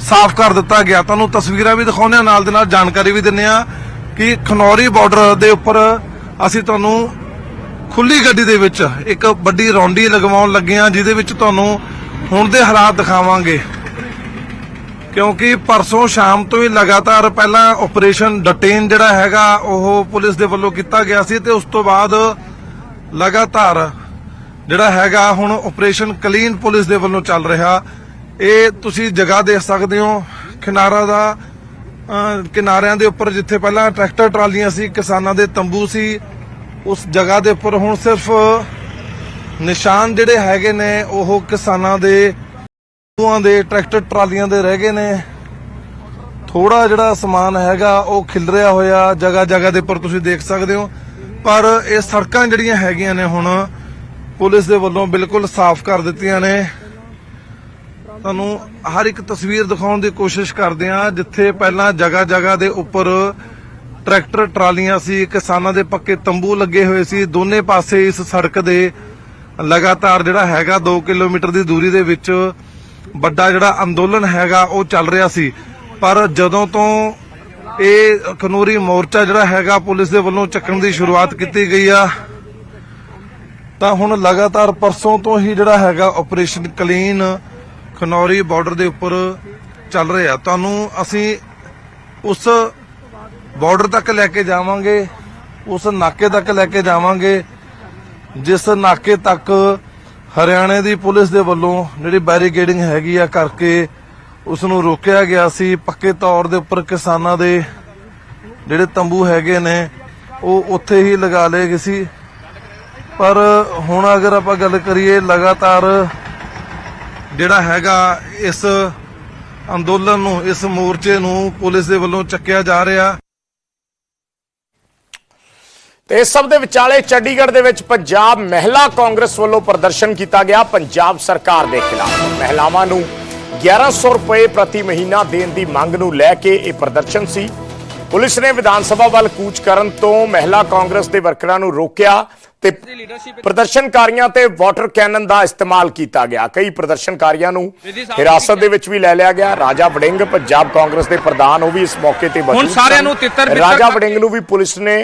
ਸਾਫ਼ ਕਰ ਦਿੱਤਾ ਗਿਆ। ਤੁਹਾਨੂੰ ਤਸਵੀਰਾਂ ਵੀ ਦਿਖਾਉਂਦੇ ਆ ਨਾਲ ਦੇ ਨਾਲ ਜਾਣਕਾਰੀ ਵੀ ਦਿੰਨੇ ਆ ਕਿ ਖਨੌਰੀ ਬਾਰਡਰ ਦੇ ਉੱਪਰ ਅਸੀਂ ਤੁਹਾਨੂੰ ਖੁੱਲੀ ਗੱਡੀ ਦੇ ਵਿੱਚ ਇੱਕ ਵੱਡੀ ਰੌਂਡੀ ਲਗਵਾਉਣ ਲੱਗੇ ਆ ਜਿਹਦੇ ਵਿੱਚ ਤੁਹਾਨੂੰ ਹੁਣ ਦੇ ਹਾਲਾਤ ਦਿਖਾਵਾਂਗੇ। ਕਿਉਂਕਿ ਪਰਸੋਂ ਸ਼ਾਮ ਤੋਂ ਹੀ ਲਗਾਤਾਰ ਪਹਿਲਾਂ ਆਪਰੇਸ਼ਨ ਡਟੇਨ ਜਿਹੜਾ ਹੈਗਾ, ਉਹ ਪੁਲਿਸ ਦੇ ਵੱਲੋਂ ਕੀਤਾ ਗਿਆ ਸੀ ਤੇ ਉਸ ਤੋਂ ਬਾਅਦ ਲਗਾਤਾਰ ਜਿਹੜਾ ਹੈਗਾ ਹੁਣ ਆਪਰੇਸ਼ਨ ਕਲੀਨ ਪੁਲਿਸ ਦੇ ਵੱਲੋਂ ਚੱਲ ਰਿਹਾ। ਇਹ ਤੁਸੀਂ ਜਗ੍ਹਾ ਦੇਖ ਸਕਦੇ ਹੋ, ਕਿਨਾਰਾ ਦਾ ਕਿਨਾਰਿਆਂ ਦੇ ਉੱਪਰ ਜਿੱਥੇ ਪਹਿਲਾਂ ਟਰੈਕਟਰ ਟਰਾਲੀਆਂ ਸੀ, ਕਿਸਾਨਾਂ ਦੇ ਤੰਬੂ ਸੀ, ਉਸ ਜਗ੍ਹਾ ਦੇ ਉੱਪਰ ਹੁਣ ਸਿਰਫ ਨਿਸ਼ਾਨ ਜਿਹੜੇ ਹੈਗੇ ਨੇ, ਉਹ ਕਿਸਾਨਾਂ ਦੇ ਤੰਬੂਆਂ ਦੇ, ਟਰੈਕਟਰ ਟਰਾਲੀਆਂ ਦੇ ਰਹਿ ਗਏ ਨੇ। ਥੋੜਾ ਜਿਹੜਾ ਸਮਾਨ ਹੈਗਾ, ਉਹ ਖਿਲਰਿਆ ਹੋਇਆ ਜਗ੍ਹਾ ਜਗ੍ਹਾ ਦੇ ਉੱਪਰ ਤੁਸੀਂ ਦੇਖ ਸਕਦੇ ਹੋ। ਪਰ ਇਹ ਸੜਕਾਂ ਜਿਹੜੀਆਂ ਹੈਗੀਆਂ ਨੇ ਹੁਣ ਪੁਲਿਸ ਦੇ ਵੱਲੋਂ ਬਿਲਕੁਲ ਸਾਫ਼ ਕਰ ਦਿੱਤੀਆਂ ਨੇ। ਤੁਹਾਨੂੰ ਹਰ ਇੱਕ ਤਸਵੀਰ ਦਿਖਾਉਣ ਦੀ ਕੋਸ਼ਿਸ਼ ਕਰਦੇ ਆ ਜਿੱਥੇ ਪਹਿਲਾਂ ਜਗ੍ਹਾ ਜਗ੍ਹਾ ਦੇ ਉੱਪਰ ਟਰੈਕਟਰ ਟਰਾਲੀਆਂ ਸੀ, ਕਿਸਾਨਾਂ ਦੇ ਪੱਕੇ ਤੰਬੂ ਲੱਗੇ ਹੋਏ ਸੀ। ਦੋਨੇ ਪਾਸੇ ਇਸ ਸੜਕ ਦੇ ਲਗਾਤਾਰ ਜਿਹੜਾ ਹੈਗਾ 2 ਕਿਲੋਮੀਟਰ ਦੀ ਦੂਰੀ ਦੇ ਵਿੱਚ ਵੱਡਾ ਜਿਹੜਾ ਅੰਦੋਲਨ ਹੈਗਾ, ਉਹ ਚੱਲ ਰਿਹਾ ਸੀ। ਪਰ ਜਦੋਂ ਤੋਂ ਇਹ ਖਨੋਰੀ ਮੋਰਚਾ ਜਿਹੜਾ ਹੈਗਾ, ਪੁਲਿਸ ਦੇ ਵੱਲੋਂ ਚੱਕਣ ਦੀ ਸ਼ੁਰੂਆਤ ਕੀਤੀ ਗਈ ਆ ਤਾਂ ਹੁਣ ਲਗਾਤਾਰ ਪਰਸੋਂ ਤੋਂ ਹੀ ਜਿਹੜਾ ਹੈਗਾ ਆਪਰੇਸ਼ਨ ਕਲੀਨ ਖਨੌਰੀ ਬਾਰਡਰ ਦੇ ਉੱਪਰ ਚੱਲ ਰਿਹਾ। ਤੁਹਾਨੂੰ ਅਸੀਂ ਉਸ ਬਾਰਡਰ ਤੱਕ ਲੈ ਕੇ ਜਾਵਾਂਗੇ, ਉਸ ਨਾਕੇ ਤੱਕ ਲੈ ਕੇ ਜਾਵਾਂਗੇ, ਜਿਸ ਨਾਕੇ ਤੱਕ ਹਰਿਆਣੇ ਦੀ ਪੁਲਿਸ ਦੇ ਵੱਲੋਂ ਜਿਹੜੀ ਬੈਰੀਕੇਡਿੰਗ ਹੈਗੀ ਆ ਕਰਕੇ ਉਸ ਨੂੰ ਰੋਕਿਆ ਗਿਆ ਸੀ। ਪੱਕੇ ਤੌਰ ਦੇ ਉੱਪਰ ਕਿਸਾਨਾਂ ਦੇ ਜਿਹੜੇ ਤੰਬੂ ਹੈਗੇ ਨੇ, ਉਹ ਉੱਥੇ ਹੀ ਲਗਾ ਲਏ ਗਏ ਸੀ। ਪਰ ਹੁਣ ਅਗਰ ਆਪਾਂ ਗੱਲ ਕਰੀਏ ਲਗਾਤਾਰ ਜਿਹੜਾ ਹੈਗਾ ਇਸ ਅੰਦੋਲਨ ਨੂੰ, ਇਸ ਮੋਰਚੇ ਨੂੰ ਪੁਲਿਸ ਦੇ ਵੱਲੋਂ ਚੱਕਿਆ ਜਾ ਰਿਹਾ। ਤੇ ਇਸ ਸਭ ਦੇ ਵਿਚਾਲੇ ਚੰਡੀਗੜ੍ਹ ਦੇ ਵਿੱਚ ਪੰਜਾਬ ਮਹਿਲਾ ਕਾਂਗਰਸ ਵੱਲੋਂ ਪ੍ਰਦਰਸ਼ਨ ਕੀਤਾ ਗਿਆ, ਪੰਜਾਬ ਸਰਕਾਰ ਦੇ ਖਿਲਾਫ। ਮਹਿਲਾਵਾਂ ਨੂੰ 1100 ਰੁਪਏ ਪ੍ਰਤੀ ਮਹੀਨਾ ਦੇਣ ਦੀ ਮੰਗ ਨੂੰ ਲੈ ਕੇ ਇਹ ਪ੍ਰਦਰਸ਼ਨ ਸੀ। ਪੁਲਿਸ ਨੇ ਵਿਧਾਨ ਸਭਾ ਵੱਲ ਕੂਚ ਕਰਨ ਤੋਂ ਮਹਿਲਾ ਕਾਂਗਰਸ ਦੇ ਵਰਕਰਾਂ ਨੂੰ ਰੋਕਿਆ। ਤੇ ਪ੍ਰਦਰਸ਼ਨਕਾਰੀਆਂ ਤੇ ਵਾਟਰ ਕੈਨਨ ਦਾ ਇਸਤੇਮਾਲ ਕੀਤਾ ਗਿਆ। ਕਈ ਪ੍ਰਦਰਸ਼ਨਕਾਰੀਆਂ ਨੂੰ ਹਿਰਾਸਤ ਦੇ ਵਿੱਚ ਵੀ ਲੈ ਲਿਆ ਗਿਆ। ਰਾਜਾ ਵੜਿੰਗ ਪੰਜਾਬ ਕਾਂਗਰਸ ਦੇ ਪ੍ਰਧਾਨ ਉਹ ਵੀ ਇਸ ਮੌਕੇ ਤੇ ਮੌਜੂਦ ਸਾਰਿਆਂ। ਨੂੰ ਤਿੱਤਰ ਬਿੱਤਰ ਰਾਜਾ ਵੜਿੰਗ ਨੂੰ ਵੀ ਪੁਲਿਸ ਨੇ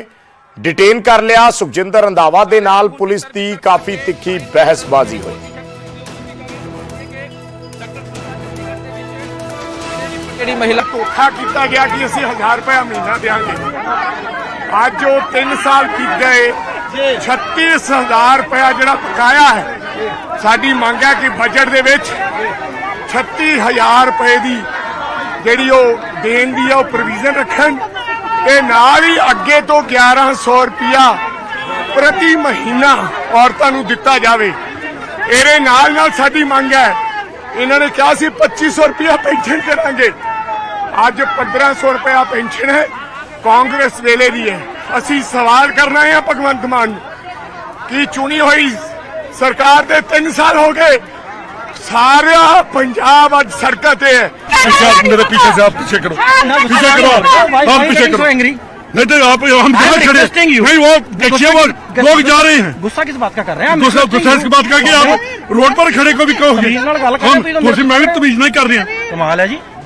ਡਿਟੇਨ ਕਰ ਲਿਆ। ਸੁਖਜਿੰਦਰ ਰੰਧਾਵਾ ਦੇ ਨਾਲ ਪੁਲਿਸ ਦੀ ਕਾਫੀ ਤਿੱਖੀ ਬਹਿਸਬਾਜ਼ੀ ਹੋਈ। ਜਿਹੜੀ ਮਹਿਲਾ ਧੋਖਾ ਕੀਤਾ ਗਿਆ ਕਿ ਅਸੀਂ 1000 ਰੁਪਏ ਮਹੀਨਾ ਦੇਾਂਗੇ ਅੱਜ ਉਹ 3 ਸਾਲ ਬੀਤ ਗਏ 36000 ਰੁਪਇਆ ਜਿਹੜਾ ਪਕਾਇਆ ਹੈ, ਸਾਡੀ ਮੰਗ ਹੈ ਕਿ ਬਜਟ ਦੇ ਵਿੱਚ 36000 ਰੁਪਏ ਦੀ ਜਿਹੜੀ ਉਹ ਦੇਣ ਦੀ ਆ ਉਹ ਪ੍ਰੋਵੀਜ਼ਨ ਰੱਖਣ। ਤੇ ਨਾਲ ਹੀ ਅੱਗੇ ਤੋਂ 1100 ਰੁਪਇਆ ਪ੍ਰਤੀ ਮਹੀਨਾ ਔਰਤਾਂ ਨੂੰ ਦਿੱਤਾ ਜਾਵੇ। ਇਹਦੇ ਨਾਲ ਨਾਲ ਸਾਡੀ ਮੰਗ ਹੈ, ਇਹਨਾਂ ਨੇ ਕਿਹਾ ਸੀ 2500 ਰੁਪਇਆ ਪੈਨਸ਼ਨ ਕਰਾਂਗੇ ਅੱਜ 1500 ਰੁਪਇਆ ਪੈਨਸ਼ਨ ਹੈ, ਕਾਂਗਰਸ ਵੇਲੇ ਦੀ ਹੈ। ਅਸੀਂ ਸਵਾਲ ਕਰਨਾ ਹੈ ਭਗਵੰਤ ਮਾਨ ਨੂੰ ਕਿ ਚੁਣੀ ਹੋਈ ਸਰਕਾਰ ਦੇ 3 ਸਾਲ ਹੋ ਗਏ ਸਾਰਾ ਪੰਜਾਬ ਅੱਜ ਸੜਕਾਂ ਤੇ ਹੈ मेरे पीछे से आप पीछे करो पीछे करो आप आप पीछे करो नहीं तो आप हम कहाँ खड़े नहीं वो देखिए वो लोग जा रहे हैं ਗੁੱਸਾ ਕਿਸ ਬਾਤ का कर रहे हैं दूसरा दूसरा इसकी बात करके आप रोड पर खड़े को भी कहोगे तमीज नाल गल करो, हम भी तो तुझे मैं भी तमीज नहीं कर रहे हैं ਕਮਾਲ ਹੈ ਜੀ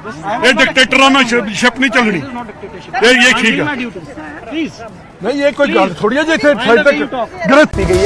ਇਹ ਡਿਕਟੇਟਰਾਂ ਨਾਲ ਸ਼ਿਪ ਨਹੀਂ ਚੱਲਣੀ। ਇਹ ਇਹ ਠੀਕ ਹੈ ਪਲੀਜ਼ ਨਹੀਂ ਇਹ ਕੋਈ ਗੱਲ ਥੋੜੀ ਹੈ ਜੇ ਇੱਥੇ ਸਾਈਡ ਤੱਕ ਗਲਤ ਗਈ